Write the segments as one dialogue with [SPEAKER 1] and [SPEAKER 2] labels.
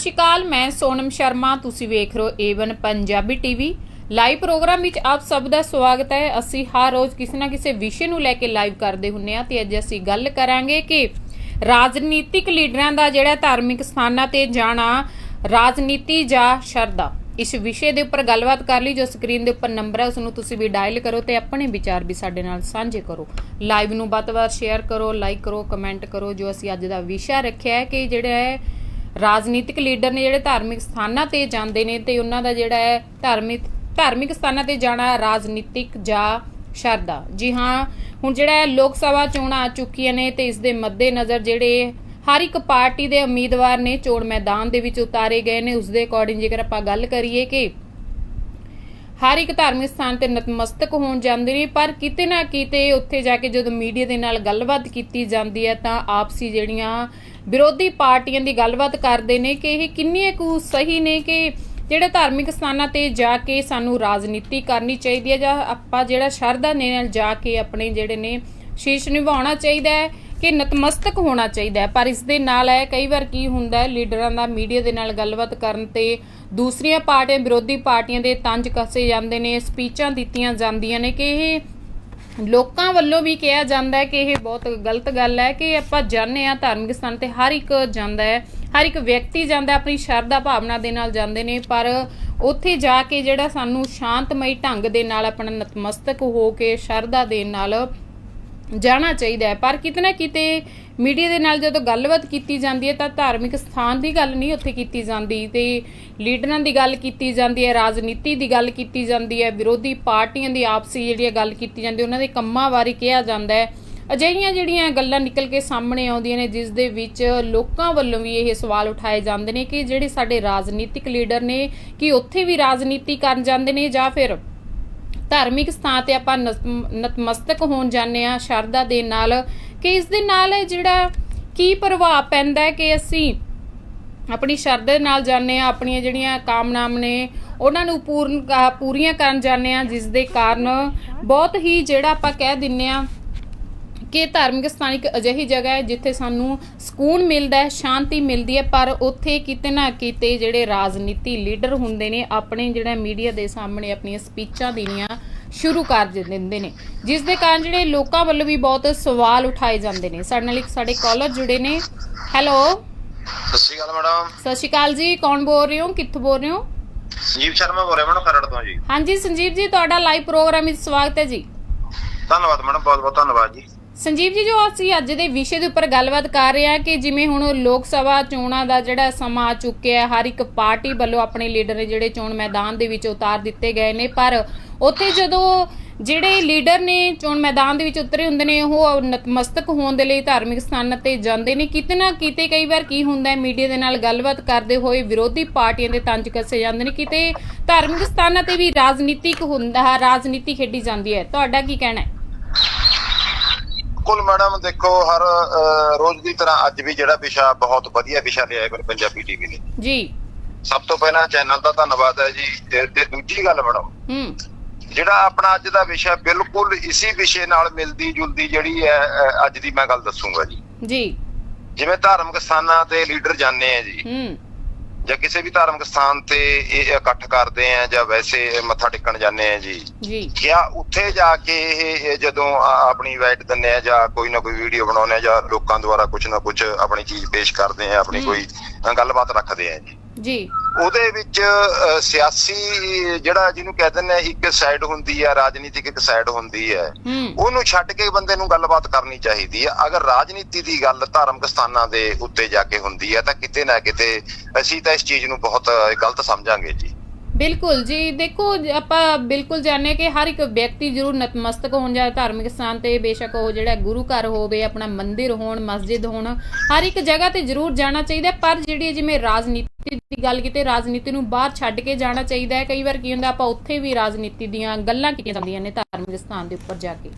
[SPEAKER 1] ਸਤਿ ਸ਼੍ਰੀ ਅਕਾਲ, ਮੈਂ ਸੋਨਮ ਸ਼ਰਮਾ, ਤੁਸੀਂ ਵੇਖ ਰਹੇ ਹੋ A one Punjabi TV live programme ਵਿੱਚ ਆਪ ਸਭ ਦਾ ਸਵਾਗਤ ਹੈ। ਅਸੀਂ ਹਰ ਰੋਜ਼ ਕਿਸੇ ਨਾ ਕਿਸੇ ਵਿਸ਼ੇ ਨੂੰ ਲੈ ਕੇ ਲਾਈਵ ਕਰਦੇ ਹੁੰਨੇ ਆ ਤੇ ਅੱਜ ਅਸੀਂ ਗੱਲ ਕਰਾਂਗੇ ਕਿ ਰਾਜਨੀਤਿਕ ਲੀਡਰਾਂ ਦਾ ਜਿਹੜਾ ਧਾਰਮਿਕ ਸਥਾਨਾਂ ਤੇ ਜਾਣਾ, ਰਾਜਨੀਤੀ ਜਾਂ ਸ਼ਰਧਾ। ਇਸ ਵਿਸ਼ੇ ਦੇ ਉੱਪਰ ਗੱਲਬਾਤ ਕਰ ਲਈ, ਜੋ ਸਕਰੀਨ ਦੇ ਉੱਪਰ ਨੰਬਰ ਹੈ ਉਸ ਨੂੰ ਤੁਸੀਂ ਵੀ ਡਾਇਲ ਕਰੋ ਤੇ ਆਪਣੇ ਵਿਚਾਰ ਵੀ ਸਾਡੇ ਨਾਲ ਸਾਂਝੇ ਕਰੋ। ਲਾਈਵ ਨੂੰ ਵੱਧ ਤੋਂ ਵੱਧ ਸ਼ੇਅਰ ਕਰੋ ਲਾਈਕ ਕਰੋ ਕਮੈਂਟ ਕਰੋ, ਜੋ ਅਸੀਂ ਅੱਜ ਦਾ ਵਿਸ਼ਾ ਰੱਖਿਆ ਹੈ ਕਿ ਜਿਹੜਾ ਹੈ ਰਾਜਨੀਤਿਕ ਲੀਡਰ ਨੇ ਜਿਹੜੇ ਧਾਰਮਿਕ ਸਥਾਨਾਂ ਤੇ ਜਾਂਦੇ ਨੇ ਤੇ ਉਹਨਾਂ ਦਾ ਜਿਹੜਾ ਹੈ ਧਾਰਮਿਕ ਧਾਰਮਿਕ ਸਥਾਨਾਂ ਤੇ ਜਾਣਾ ਰਾਜਨੀਤਿਕ ਜਾਂ ਸ਼ਰਧਾ। ਜੀ ਹਾਂ, ਹੁਣ ਜਿਹੜਾ ਹੈ ਲੋਕ ਸਭਾ ਚੋਣਾਂ ਆ ਚੁੱਕੀਆਂ ਨੇ ਤੇ ਇਸ ਦੇ ਮੱਦੇ ਨਜ਼ਰ ਜਿਹੜੇ ਹਰ ਇੱਕ ਪਾਰਟੀ ਦੇ ਉਮੀਦਵਾਰ ਨੇ ਚੋਣ ਮੈਦਾਨ ਦੇ ਵਿੱਚ ਉਤਾਰੇ ਗਏ ਨੇ। ਉਸ ਦੇ ਅਕੋਰਡਿੰਗ ਜੇਕਰ ਆਪਾਂ ਗੱਲ ਕਰੀਏ ਕਿ ਹਰ ਇੱਕ ਧਾਰਮਿਕ ਸਥਾਨ ਤੇ ਨਤਮਸਤਕ ਹੋਣ ਜਾਂਦੇ ਨੇ, ਪਰ ਕਿਤੇ ਨਾ ਕਿਤੇ ਉੱਥੇ ਜਾ ਕੇ ਜਦੋਂ ਮੀਡੀਆ ਦੇ ਨਾਲ ਗੱਲਬਾਤ ਕੀਤੀ ਜਾਂਦੀ ਹੈ ਤਾਂ ਆਪਸੀ ਜਿਹੜੀਆਂ ਵਿਰੋਧੀ ਪਾਰਟੀਆਂ ਦੀ ਗੱਲਬਾਤ ਕਰਦੇ ਨੇ ਕਿ ਇਹ ਕਿੰਨੀਆਂ ਕੁ ਸਹੀ ਨੇ ਕਿ ਜਿਹੜੇ ਧਾਰਮਿਕ ਸਥਾਨਾਂ ਤੇ ਜਾ ਕੇ ਸਾਨੂੰ ਰਾਜਨੀਤੀ ਕਰਨੀ ਚਾਹੀਦੀ ਹੈ ਜਾਂ ਆਪਾਂ ਜਿਹੜਾ ਸ਼ਰਧਾ ਦੇ ਨਾਲ ਜਾ ਕੇ ਆਪਣੇ ਜਿਹੜੇ ਨੇ ਸ਼ੀਸ਼ ਨਿਭਾਉਣਾ ਚਾਹੀਦਾ ਹੈ ਕਿ ਨਤਮਸਤਕ ਹੋਣਾ ਚਾਹੀਦਾ ਹੈ। ਪਰ ਇਸ ਦੇ ਨਾਲ ਹੈ ਕਈ ਵਾਰ ਕੀ ਹੁੰਦਾ ਹੈ, ਲੀਡਰਾਂ ਦਾ ਮੀਡੀਆ ਦੇ ਨਾਲ ਗੱਲਬਾਤ ਕਰਨ ਤੇ ਦੂਸਰੀਆਂ ਪਾਰਟੀਆਂ, ਵਿਰੋਧੀ ਪਾਰਟੀਆਂ ਦੇ ਤੰਜ ਕੱਸੇ ਜਾਂਦੇ ਨੇ, ਸਪੀਚਾਂ ਦਿੱਤੀਆਂ ਜਾਂਦੀਆਂ ਨੇ ਕਿ ਇਹ ਲੋਕਾਂ ਵੱਲੋਂ ਵੀ ਕਿਹਾ ਜਾਂਦਾ ਹੈ ਕਿ ਇਹ ਬਹੁਤ ਗਲਤ ਗੱਲ ਹੈ ਕਿ ਆਪਾਂ ਜਾਣਦੇ ਆ ਧਾਰਮਿਕ ਸਥਾਨ ਤੇ ਹਰ ਇੱਕ ਜਾਂਦਾ ਹੈ, ਹਰ ਇੱਕ ਵਿਅਕਤੀ ਜਾਂਦਾ ਆਪਣੀ ਸ਼ਰਧਾ ਭਾਵਨਾ ਦੇ ਨਾਲ ਜਾਂਦੇ ਨੇ, ਪਰ ਉੱਥੇ ਜਾ ਕੇ ਜਿਹੜਾ ਸਾਨੂੰ ਸ਼ਾਂਤਮਈ ਢੰਗ ਦੇ ਨਾਲ ਆਪਣਾ ਨਤਮਸਤਕ ਹੋ ਕੇ ਸ਼ਰਧਾ ਦੇ ਨਾਲ ਜਾਣਾ ਚਾਹੀਦਾ ਹੈ। ਪਰ ਕਿਤੇ ਨਾ ਕਿਤੇ ਮੀਡੀਆ ਦੇ ਨਾਲ ਜਦੋਂ ਗੱਲਬਾਤ ਕੀਤੀ ਜਾਂਦੀ ਹੈ ਤਾਂ ਧਾਰਮਿਕ ਸਥਾਨ ਦੀ ਗੱਲ ਨਹੀਂ ਉੱਥੇ ਕੀਤੀ ਜਾਂਦੀ ਤੇ ਲੀਡਰਾਂ ਦੀ ਗੱਲ ਕੀਤੀ ਜਾਂਦੀ ਹੈ, ਰਾਜਨੀਤੀ ਦੀ ਗੱਲ ਕੀਤੀ ਜਾਂਦੀ ਹੈ, ਵਿਰੋਧੀ ਪਾਰਟੀਆਂ ਦੀ ਆਪਸੀ ਜਿਹੜੀ ਗੱਲ ਕੀਤੀ ਜਾਂਦੀ ਉਹਨਾਂ ਦੇ ਕੰਮਾਂ ਬਾਰੇ ਕਿਹਾ ਜਾਂਦਾ ਹੈ। ਅਜਿਹੀਆਂ ਜਿਹੜੀਆਂ ਗੱਲਾਂ ਨਿਕਲ ਕੇ ਸਾਹਮਣੇ ਆਉਂਦੀਆਂ ਨੇ, ਜਿਸ ਦੇ ਵਿੱਚ ਲੋਕਾਂ ਵੱਲੋਂ ਵੀ ਇਹ ਸਵਾਲ ਉਠਾਏ ਜਾਂਦੇ ਨੇ ਕਿ ਜਿਹੜੇ ਸਾਡੇ ਰਾਜਨੀਤਿਕ ਲੀਡਰ ਨੇ, ਕਿ ਉੱਥੇ ਵੀ ਰਾਜਨੀਤੀ ਕਰਨ ਜਾਂਦੇ ਨੇ ਜਾਂ ਫਿਰ ਧਾਰਮਿਕ ਸਥਾਨ ਤੇ ਆਪਾਂ ਨਤ- ਨਤਮਸਤਕ ਹੋਣ ਜਾਂਦੇ ਆ ਸ਼ਰਧਾ ਦੇ ਨਾਲ ਕਿ ਇਸ ਦੇ ਨਾਲ ਜਿਹੜਾ ਕੀ ਪ੍ਰਭਾਵ ਪੈਂਦਾ ਹੈ ਕਿ ਅਸੀਂ ਆਪਣੀ ਸ਼ਰਧਾ ਦੇ ਨਾਲ ਜਾਂਦੇ ਆ ਆਪਣੀਆਂ ਜਿਹੜੀਆਂ ਕਾਮਨਾਵਾਂ ਨੇ, ਉਹਨਾਂ ਨੂੰ ਪੂਰਨ ਪੂਰੀਆਂ ਕਰਨ ਜਾਂਦੇ ਆ ਜਿਸ ਦੇ ਕਾਰਨ ਬਹੁਤ ਹੀ ਜਿਹੜਾ ਆਪਾਂ ਕਹਿ ਦਿੰਨੇ ਆ ਕਿ ਧਾਰਮਿਕ ਸਥਾਨ ਇੱਕ ਅਜਿਹੀ ਜਗ੍ਹਾ ਹੈ ਜਿੱਥੇ ਸਾਨੂੰ ਸਕੂਨ ਮਿਲਦਾ ਹੈ, ਸ਼ਾਂਤੀ ਮਿਲਦੀ ਹੈ, ਪਰ ਉੱਥੇ ਕਿਤੇ ਨਾ ਕਿਤੇ ਜਿਹੜੇ ਰਾਜਨੀਤੀ ਲੀਡਰ ਹੁੰਦੇ ਨੇ, ਆਪਣੇ ਜਿਹੜਾ ਮੀਡੀਆ ਦੇ ਸਾਹਮਣੇ ਆਪਣੀਆਂ ਸਪੀਚਾਂ ਦੇਣੀਆਂ ਸ਼ੁਰੂ ਕਰ ਦਿੰਦੇ ਨੇ। ਜਿਸ ਦੇ ਕਾਰਨ ਜਿਹੜੇ ਲੋਕਾਂ ਵੱਲੋਂ ਵੀ ਬਹੁਤ ਸਵਾਲ ਉਠਾਏ ਜਾਂਦੇ ਨੇ। ਸਾਡੇ ਨਾਲ ਇੱਕ ਸਾਡੇ ਕਾਲਰ ਜੁੜੇ ਨੇ। ਹੈਲੋ
[SPEAKER 2] ਸਤਿ ਸ਼੍ਰੀ ਅਕਾਲ ਮੈਡਮ।
[SPEAKER 1] ਸਤਿ ਸ਼੍ਰੀ ਅਕਾਲ ਜੀ। ਕੌਣ ਬੋਲ ਰਹੇ ਹੋ? ਕਿੱਥੋਂ ਬੋਲ ਰਹੇ ਹੋ?
[SPEAKER 2] ਸੰਜੀਵ ਸ਼ਰਮਾ ਬੋਲ ਰਿਹਾ ਮੈਡਮ ਖਰੜ ਤੋਂ ਜੀ।
[SPEAKER 1] ਹਾਂਜੀ ਸੰਜੀਵ ਜੀ ਤੁਹਾਡਾ ਲਾਈਵ ਪ੍ਰੋਗਰਾਮ ਵਿੱਚ ਸਵਾਗਤ ਹੈ ਜੀ।
[SPEAKER 2] ਧੰਨਵਾਦ ਮੈਡਮ ਬਹੁਤ ਬਹੁਤ ਧੰਨਵਾਦ ਜੀ।
[SPEAKER 1] ਸੰਜੀਵ ਜੀ, ਜੋ ਅਸੀਂ ਅੱਜ ਦੇ ਵਿਸ਼ੇ ਦੇ ਉੱਪਰ ਗੱਲਬਾਤ ਕਰ ਰਹੇ ਹਾਂ ਕਿ ਜਿਵੇਂ ਹੁਣ ਲੋਕ ਸਭਾ ਚੋਣਾਂ ਦਾ ਜਿਹੜਾ ਸਮਾਂ ਆ ਚੁੱਕਿਆ ਹੈ, ਹਰ ਇੱਕ ਪਾਰਟੀ ਵੱਲੋਂ ਆਪਣੇ ਲੀਡਰ ਨੇ ਜਿਹੜੇ ਚੋਣ ਮੈਦਾਨ ਦੇ ਵਿੱਚ ਉਤਾਰ ਦਿੱਤੇ ਗਏ ਨੇ, ਪਰ ਉੱਥੇ ਜਦੋਂ ਜਿਹੜੇ ਲੀਡਰ ਨੇ ਚੋਣ ਮੈਦਾਨ ਦੇ ਵਿੱਚ ਉਤਰੇ ਹੁੰਦੇ ਨੇ, ਉਹ ਨਤਮਸਤਕ ਹੋਣ ਦੇ ਲਈ ਧਾਰਮਿਕ ਸਥਾਨਾਂ ਤੇ ਜਾਂਦੇ ਨੇ। ਕਿਤੇ ਨਾ ਕਿਤੇ ਕਈ ਵਾਰ ਕੀ ਹੁੰਦਾ ਹੈ, ਮੀਡੀਆ ਦੇ ਨਾਲ ਗੱਲਬਾਤ ਕਰਦੇ ਹੋਏ ਵਿਰੋਧੀ ਪਾਰਟੀਆਂ ਦੇ ਤੰਜ ਕੱਸੇ ਜਾਂਦੇ ਨੇ। ਕਿਤੇ ਧਾਰਮਿਕ ਸਥਾਨਾਂ ਤੇ ਵੀ ਰਾਜਨੀਤਿਕ ਹੁੰਦਾ, ਰਾਜਨੀਤੀ ਖੇਡੀ ਜਾਂਦੀ ਹੈ। ਤੁਹਾਡਾ ਕੀ ਕਹਿਣਾ ਹੈ?
[SPEAKER 2] ਕੁੱਲ ਮੈਡਮ ਦੇਖੋ ਹਰ ਰੋਜ਼ ਦੀ ਤਰ੍ਹਾਂ ਅੱਜ ਵੀ ਜਿਹੜਾ ਵਿਸ਼ਾ ਬਹੁਤ ਵਧੀਆ ਵਿਸ਼ਾ ਲਿਆ ਹੈ ਪੰਜਾਬੀ ਟੀਵੀ ਨੇ
[SPEAKER 1] ਜੀ।
[SPEAKER 2] ਸਭ ਤੋਂ ਪਹਿਲਾਂ ਚੈਨਲ ਦਾ ਧੰਨਵਾਦ ਹੈ ਜੀ ਤੇ ਦੂਜੀ ਗੱਲ ਮੈਡਮ
[SPEAKER 1] ਹੂੰ।
[SPEAKER 2] ਜਿਹੜਾ ਆਪਣਾ ਅੱਜ ਦਾ ਵਿਸ਼ਾ ਬਿਲਕੁਲ ਇਸੇ ਵਿਸ਼ੇ ਨਾਲ ਮਿਲਦੀ ਜੁਲਦੀ ਜਿਹੜੀ ਹੈ ਅੱਜ ਦੀ ਮੈਂ ਗੱਲ ਦੱਸੂਗਾ ਜੀ।
[SPEAKER 1] ਜੀ।
[SPEAKER 2] ਜਿਵੇਂ ਧਾਰਮਿਕ ਸਥਾਨਾਂ ਤੇ ਲੀਡਰ ਜਾਂਦੇ ਆ ਜੀ।
[SPEAKER 1] ਹੂੰ।
[SPEAKER 2] ਜਾਂ ਕਿਸੇ ਵੀ ਧਾਰਮਿਕ ਸਥਾਨ ਤੇ ਇਹ ਇਕੱਠ ਕਰਦੇ ਆ ਜਾਂ ਵੈਸੇ ਮੱਥਾ ਟੇਕਣ ਜਾਂਦੇ ਆ ਜੀ।
[SPEAKER 1] ਜੀ।
[SPEAKER 2] ਕਿਆ ਉੱਥੇ ਜਾ ਕੇ ਇਹ ਜਦੋਂ ਆਪਣੀ ਵਾਈਟ ਦਿੰਦੇ ਆ ਜਾਂ ਕੋਈ ਨਾ ਕੋਈ ਵੀਡੀਓ ਬਣਾਉਂਦੇ ਆ ਜਾਂ ਲੋਕਾਂ ਦੁਆਰਾ ਕੁਝ ਨਾ ਕੁਝ ਆਪਣੀ ਚੀਜ਼ ਪੇਸ਼ ਕਰਦੇ ਆ ਆਪਣੀ। ਕੋਈ ਗੱਲਬਾਤ ਰੱਖਦੇ ਆ ਜੀ।
[SPEAKER 1] ਜੀ।
[SPEAKER 2] ਉਹਦੇ ਵਿੱਚ ਸਿਆਸੀ ਜਿਹੜਾ ਜਿਹਨੂੰ ਕਹਿ ਦਿੰਦੇ ਆ ਇੱਕ ਸਾਈਡ ਹੁੰਦੀ ਆ ਰਾਜਨੀਤਿਕ ਇੱਕ ਸਾਈਡ ਹੁੰਦੀ ਹੈ। ਉਹਨੂੰ ਛੱਡ ਕੇ ਬੰਦੇ ਨੂੰ ਗੱਲਬਾਤ ਕਰਨੀ ਚਾਹੀਦੀ ਹੈ ਅਗਰ ਰਾਜਨੀਤੀ ਦੀ ਗੱਲ ਧਾਰਮਿਕ ਸਥਾਨਾਂ ਦੇ ਉੱਤੇ ਜਾ ਕੇ ਹੁੰਦੀ ਹੈ ਤਾਂ ਕਿਤੇ ਨਾ ਕਿਤੇ ਅਸੀਂ ਤਾਂ ਇਸ ਚੀਜ਼ ਨੂੰ ਬਹੁਤ ਗਲਤ ਸਮਝਾਂਗੇ ਜੀ।
[SPEAKER 1] ਬਿਲਕੁਲ ਜੀ ਦੇਖੋ ਜ- ਆਪਾਂ ਬਿਲਕੁਲ ਜਾਣਦੇ ਕਿ ਹਰ ਇੱਕ ਵਿਅਕਤੀ ਜ਼ਰੂਰ ਨਤਮਸਤਕ ਹੋਣ ਜਾਂ ਧਾਰਮਿਕ ਸਥਾਨ ਤੇ ਬੇਸ਼ੱਕ ਉਹ ਜਿਹੜਾ ਗੁਰੂ ਘਰ ਹੋਵੇ ਆਪਣਾ ਮੰਦਿਰ ਹੋਣ ਮਸਜਿਦ ਹੋਣ ਹਰ ਇੱਕ ਜਗ੍ਹਾ ਤੇ ਜ਼ਰੂਰ ਜਾਣਾ ਚਾਹੀਦਾ ਹੈ, ਪਰ ਜਿਹੜੀ ਜਿਵੇਂ ਰਾਜਨੀਤੀ ਦੀ ਗੱਲ ਕੀਤੇ ਰਾਜਨੀਤੀ ਨੂੰ ਬਾਹਰ ਛੱਡ ਕੇ ਜਾਣਾ ਚਾਹੀਦਾ ਹੈ। ਕਈ ਵਾਰ ਕੀ ਹੁੰਦਾ ਆਪਾਂ ਉੱਥੇ ਵੀ ਰਾਜਨੀਤੀ ਦੀਆਂ ਗੱਲਾਂ ਕੀਤੀਆਂ ਜਾਂਦੀਆਂ ਨੇ ਧਾਰਮਿਕ ਸਥਾਨ ਦੇ ਉੱਪਰ ਜਾ ਕੇ।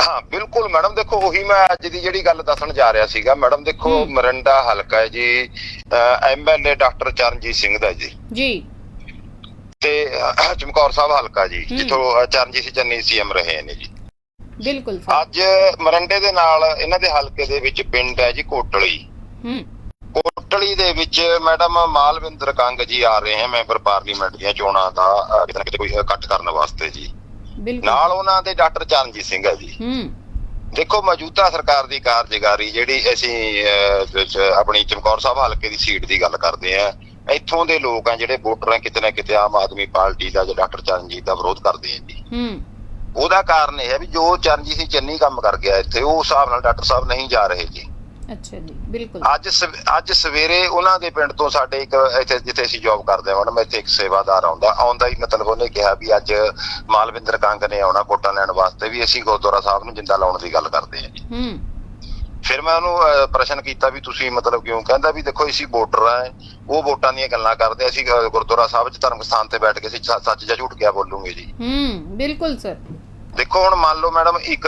[SPEAKER 2] ਹਾਂ ਬਿਲਕੁਲ ਮੈਡਮ ਦੇਖੋ ਉਹੀ ਮੈਂ ਅੱਜ ਦੀ ਜਿਹੜੀ ਗੱਲ ਦੱਸਣ ਜਾ ਰਿਹਾ ਸੀਗਾ। ਮੈਡਮ ਦੇਖੋ। ਮਰੰਡਾ ਹਲਕਾ ਹੈ ਜੀ ਐਮਐਲਏ ਡਾਕਟਰ ਚਰਨਜੀਤ ਸਿੰਘ ਦਾ ਜੀ।
[SPEAKER 1] ਜੀ।
[SPEAKER 2] ਤੇ ਅਹ, ਚਮਕੌਰ ਸਾਹਿਬ ਹਲਕਾ ਜੀ। ਜਿੱਥੋਂ ਅਹ, ਚਰਨਜੀਤ ਸਿੰਘ ਚੰਨੀ ਸੀਐਮ ਰਹੇ ਨੇ ਜੀ।
[SPEAKER 1] ਬਿਲਕੁਲ ਸਰ।
[SPEAKER 2] ਅੱਜ ਮਰੰਡੇ ਦੇ ਨਾਲ ਇਹਨਾਂ ਦੇ ਹਲਕੇ ਦੇ ਵਿੱਚ ਪਿੰਡ ਹੈ ਜੀ ਕੋਟਲੀ।
[SPEAKER 1] ਹੂੰ।
[SPEAKER 2] ਕੋਟਲੀ ਦੇ ਵਿੱਚ ਮੈਡਮ ਮਾਲਵਿੰਦਰ ਕੰਗ ਜੀ ਆ ਰਹੇ ਹਨ ਮੈਂਬਰ ਪਾਰਲੀਮੈਂਟ ਦੀਆਂ ਚੋਣਾਂ ਦਾ ਅਹ, ਕਿਤੇ ਨਾ ਕਿਤੇ ਕੋਈ ਇਕੱਠ ਕਰਨ ਵਾਸਤੇ ਜੀ।
[SPEAKER 1] ਬਿਲਕੁਲ।
[SPEAKER 2] ਨਾਲ ਉਹਨਾਂ ਦੇ ਡਾਕਟਰ ਚਰਨਜੀਤ ਸਿੰਘ ਹੈ ਜੀ।
[SPEAKER 1] ਹੂੰ।
[SPEAKER 2] ਦੇਖੋ ਮੌਜੂਦਾ ਸਰਕਾਰ ਦੀ ਕਾਰਜਕਾਰੀ ਜਿਹੜੀ ਅਸੀਂ ਅਹ, ਆਪਣੀ ਚਮਕੌਰ ਸਾਹਿਬ ਹਲਕੇ ਦੀ ਸੀਟ ਦੀ ਗੱਲ ਕਰਦੇ ਆ ਇੱਥੋਂ ਦੇ ਲੋਕ ਆ ਜਿਹੜੇ ਵੋਟਰ ਆ ਕਿਤੇ ਨਾ ਕਿਤੇ ਆਮ ਆਦਮੀ ਪਾਰਟੀ ਦਾ ਜਾਂ ਡਾਕਟਰ ਚਰਨਜੀਤ ਦਾ ਵਿਰੋਧ ਕਰਦੇ ਆ ਜੀ।
[SPEAKER 1] ਹੂੰ।
[SPEAKER 2] ਉਹਦਾ ਕਾਰਨ ਇਹ ਹੈ ਵੀ ਜੋ ਚਰਨਜੀਤ ਸਿੰਘ ਚੰਨੀ ਕੰਮ ਕਰ ਗਿਆ ਇੱਥੇ ਉਹ ਹਿਸਾਬ ਨਾਲ ਡਾਕਟਰ ਸਾਹਿਬ ਨਹੀਂ ਜਾ ਰਹੇ ਜੀ।
[SPEAKER 1] ਅੱਛਾ ਜੀ ਬਿਲਕੁਲ।
[SPEAKER 2] ਅੱਜ ਅੱਜ ਸਵੇਰੇ ਉਹਨਾਂ ਦੇ ਪਿੰਡ ਤੋਂ ਸਾਡੇ ਇੱਕ ਇੱਥੇ ਜਿੱਥੇ ਅਸੀਂ ਜੌਬ ਕਰਦੇ ਹਾਂ ਮੈਡਮ ਇੱਥੇ ਇੱਕ ਸੇਵਾਦਾਰ ਆਉਂਦਾ ਆਉਂਦਾ ਹੀ ਮਤਲਬ ਉਹਨੇ ਕਿਹਾ ਵੀ ਅੱਜ ਮਾਲਵਿੰਦਰ ਕੰਗ ਨੇ ਆਉਣਾ ਵੋਟਾਂ ਲੈਣ ਵਾਸਤੇ ਵੀ ਅਸੀਂ ਗੁਰਦੁਆਰਾ ਸਾਹਿਬ ਨੂੰ ਜਿੰਦਾ ਲਾਉਣ ਦੀ ਗੱਲ ਕਰਦੇ ਹਾਂ ਜੀ।
[SPEAKER 1] ਹੂੰ।
[SPEAKER 2] ਫਿਰ ਮੈਂ ਉਹਨੂੰ ਪ੍ਰਸ਼ਨ ਕੀਤਾ ਵੀ ਤੁਸੀਂ ਮਤਲਬ ਕਿਉਂ ਕਹਿੰਦਾ ਵੀ ਦੇਖੋ ਅਸੀਂ ਵੋਟਰ ਆ ਉਹ ਵੋਟਾਂ ਦੀਆਂ ਗੱਲਾਂ ਕਰਦੇ ਅਸੀਂ ਗੁਰਦੁਆਰਾ ਸਾਹਿਬ 'ਚ ਧਰਮ ਸਥਾਨ ਤੇ ਬੈਠ ਕੇ ਅਸੀਂ ਸ- ਸੱਚ ਜਾਂ ਝੂਠ ਕਿਆ ਬੋਲੂਗੇ ਜੀ?
[SPEAKER 1] ਹੂੰ ਬਿਲਕੁਲ ਸਰ।
[SPEAKER 2] ਦੇਖੋ ਹੁਣ ਮੰਨ ਲਓ ਮੈਡਮ ਇੱਕ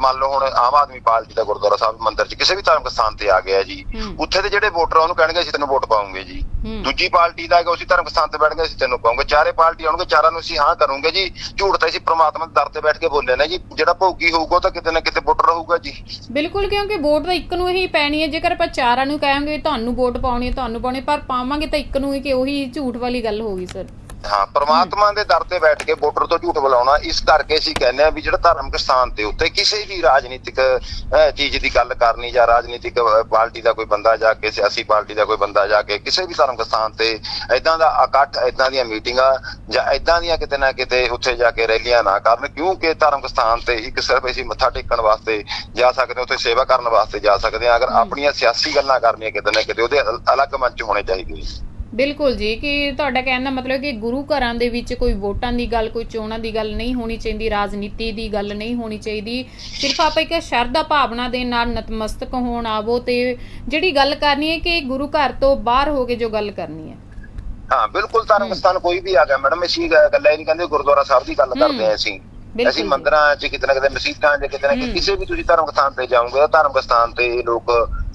[SPEAKER 2] ਮੰਨ ਲਓ ਹੁਣ ਆਮ ਆਦਮੀ ਪਾਰਟੀ ਦਾ ਗੁਰਦੁਆਰਾ ਸਾਹਿਬ ਮੰਦਿਰ 'ਚ ਕਿਸੇ ਵੀ ਧਰਮ ਸਥਾਨ ਤੇ ਆ ਗਿਆ ਜੀ ਉੱਥੇ ਦੇ ਜਿਹੜੇ ਵੋਟਰ ਆ ਉਹਨੂੰ ਕਹਿਣਗੇ ਅਸੀਂ ਤੈਨੂੰ ਵੋਟ ਪਾਉਂਗੇ ਜੀ। ਦੂਜੀ ਪਾਰਟੀ ਦਾ ਹੈਗਾ ਉਸੇ ਧਰਮ ਸਥਾਨ ਤੇ ਬੈਠ ਕੇ ਅਸੀਂ ਤੈਨੂੰ ਪਾਉਂਗੇ ਚਾਰੇ ਪਾਰਟੀ ਆਉਣਗੇ ਚਾਰਾਂ ਨੂੰ ਅਸੀਂ ਹਾਂ ਕਰੂੰਗੇ ਜੀ। ਝੂਠ ਤਾਂ ਅਸੀਂ ਪ੍ਰਮਾਤਮਾ ਦੇ ਦਰ ਤੇ ਬੈਠ ਕੇ ਬੋਲੇ ਨਾ ਜੀ। ਜਿਹੜਾ ਭੋਗੀ ਹੋਊਗਾ ਤਾਂ ਕਿਤੇ ਨਾ ਕਿਤੇ ਵੋਟਰ ਰਹੂਗਾ ਜੀ।
[SPEAKER 1] ਬਿਲਕੁਲ ਕਿਉਂਕਿ ਵੋਟ ਤਾਂ ਇੱਕ ਨੂੰ ਹੀ ਪੈਣੀ ਹੈ। ਜੇਕਰ ਆਪਾਂ ਚਾਰਾਂ ਨੂੰ ਕਹਾਂਗੇ ਤੁਹਾਨੂੰ ਵੋਟ ਪਾਉਣੀ ਹੈ ਤੁਹਾਨੂੰ ਪਾਉਣੀ ਹੈ, ਪਰ ਪਾਵਾਂਗੇ ਤਾਂ ਇੱਕ ਨੂੰ ਹੀ ਕਿ ਉਹੀ ਝੂਠ ਵਾਲੀ ਗੱਲ ਹੋਗੀ ਸਰ।
[SPEAKER 2] ਹਾਂ ਪ੍ਰਮਾਤਮਾ ਦੇ ਦਰ ਤੇ ਬੈਠ ਕੇ ਵੋਟਰ ਤੋਂ ਝੂਠ ਬੁਲਾਉਣਾ ਇਸ ਕਰਕੇ ਅਸੀਂ ਕਹਿੰਦੇ ਆ ਵੀ ਜਿਹੜਾ ਧਾਰਮਿਕ ਸਥਾਨ ਤੇ ਉੱਤੇ ਕਿਸੇ ਵੀ ਰਾਜਨੀਤਿਕ ਚੀਜ਼ ਦੀ ਗੱਲ ਕਰਨੀ ਜਾਂ ਰਾਜਨੀਤਿਕ ਪਾਰਟੀ ਦਾ ਕੋਈ ਬੰਦਾ ਜਾ ਕੇ ਸਿਆਸੀ ਪਾਰਟੀ ਦਾ ਕੋਈ ਬੰਦਾ ਜਾ ਕੇ ਕਿਸੇ ਵੀ ਧਾਰਮਿਕ ਸਥਾਨ ਤੇ ਐਦਾਂ ਦਾ ਇਕੱਠ ਐਦਾਂ ਦੀਆਂ ਮੀਟਿੰਗਾਂ ਜਾਂ ਐਦਾਂ ਦੀਆਂ ਕਿਤੇ ਨਾ ਕਿਤੇ ਉੱਥੇ ਜਾ ਕੇ ਰੈਲੀਆਂ ਨਾ ਕਰਨ ਕਿਉਂਕਿ ਧਾਰਮਿਕ ਸਥਾਨ ਤੇ ਇੱਕ ਸਿਰਫ ਅਸੀਂ ਮੱਥਾ ਟੇਕਣ ਵਾਸਤੇ ਜਾ ਸਕਦੇ ਹਾਂ ਉੱਥੇ ਸੇਵਾ ਕਰਨ ਵਾਸਤੇ ਜਾ ਸਕਦੇ ਹਾਂ ਅਗਰ। ਆਪਣੀਆਂ ਸਿਆਸੀ ਗੱਲਾਂ ਕਰਨੀਆਂ ਕਿਤੇ ਨਾ ਕਿਤੇ ਉਹਦੇ ਅਲ- ਅਲੱਗ ਮੰਚ ਹੋਣੇ ਚਾਹੀਦੇ
[SPEAKER 1] ਬਿਲਕੁਲ ਜੀ ਕਿ ਤੁਹਾਡਾ ਕਹਿਣ ਦਾ ਮਤਲਬ ਕਿ ਗੁਰੂ ਘਰਾਂ ਦੇ ਵਿੱਚ ਕੋਈ ਵੋਟਾਂ ਦੀ ਗੱਲ ਕੋਈ ਚੋਣਾਂ ਦੀ ਗੱਲ ਨਹੀਂ ਹੋਣੀ ਚਾਹੀਦੀ ਰਾਜਨੀਤੀ ਦੀ ਗੱਲ ਨਹੀਂ ਹੋਣੀ ਚਾਹੀਦੀ ਸਿਰਫ ਆਪਾਂ ਇੱਕ ਸ਼ਰਧਾ ਭਾਵਨਾ ਦੇ ਨਾਲ ਨਤਮਸਤਕ ਹੋਣ ਆਵੋ ਤੇ ਜਿਹੜੀ ਗੱਲ ਕਰਨੀ ਹੈ ਕਿ ਗੁਰੂ ਘਰ ਤੋਂ ਬਾਹਰ ਹੋ ਕੇ ਜੋ ਗੱਲ ਕਰਨੀ ਹੈ
[SPEAKER 2] ਹਾਂ ਬਿਲਕੁਲ। ਸਥਾਨ ਕੋਈ ਵੀ ਆ ਗਿਆ ਮੈਡਮ ਗ- ਗੱਲਾਂ ਹੀ ਨਹੀਂ ਕਹਿੰਦੇ ਗੁਰਦੁਆਰਾ ਸਾਹਿਬ ਦੀ ਗੱਲ। ਕਰਦੇ ਆ ਅਸੀਂ ਅਸੀਂ। ਮੰਦਰਾਂ 'ਚ ਕਿਤੇ ਨਾ ਕਿਤੇ ਮਸਜਿਦਾਂ 'ਚ ਕਿਤੇ ਨਾ। ਕਿਤੇ ਕਿਸੇ ਵੀ ਤੁਸੀਂ ਧਾਰਮਿਕ ਸਥਾਨ ਤੇ ਜਾਓਗੇ ਧਾਰਮਿਕ ਸਥਾਨ ਤੇ ਲੋਕ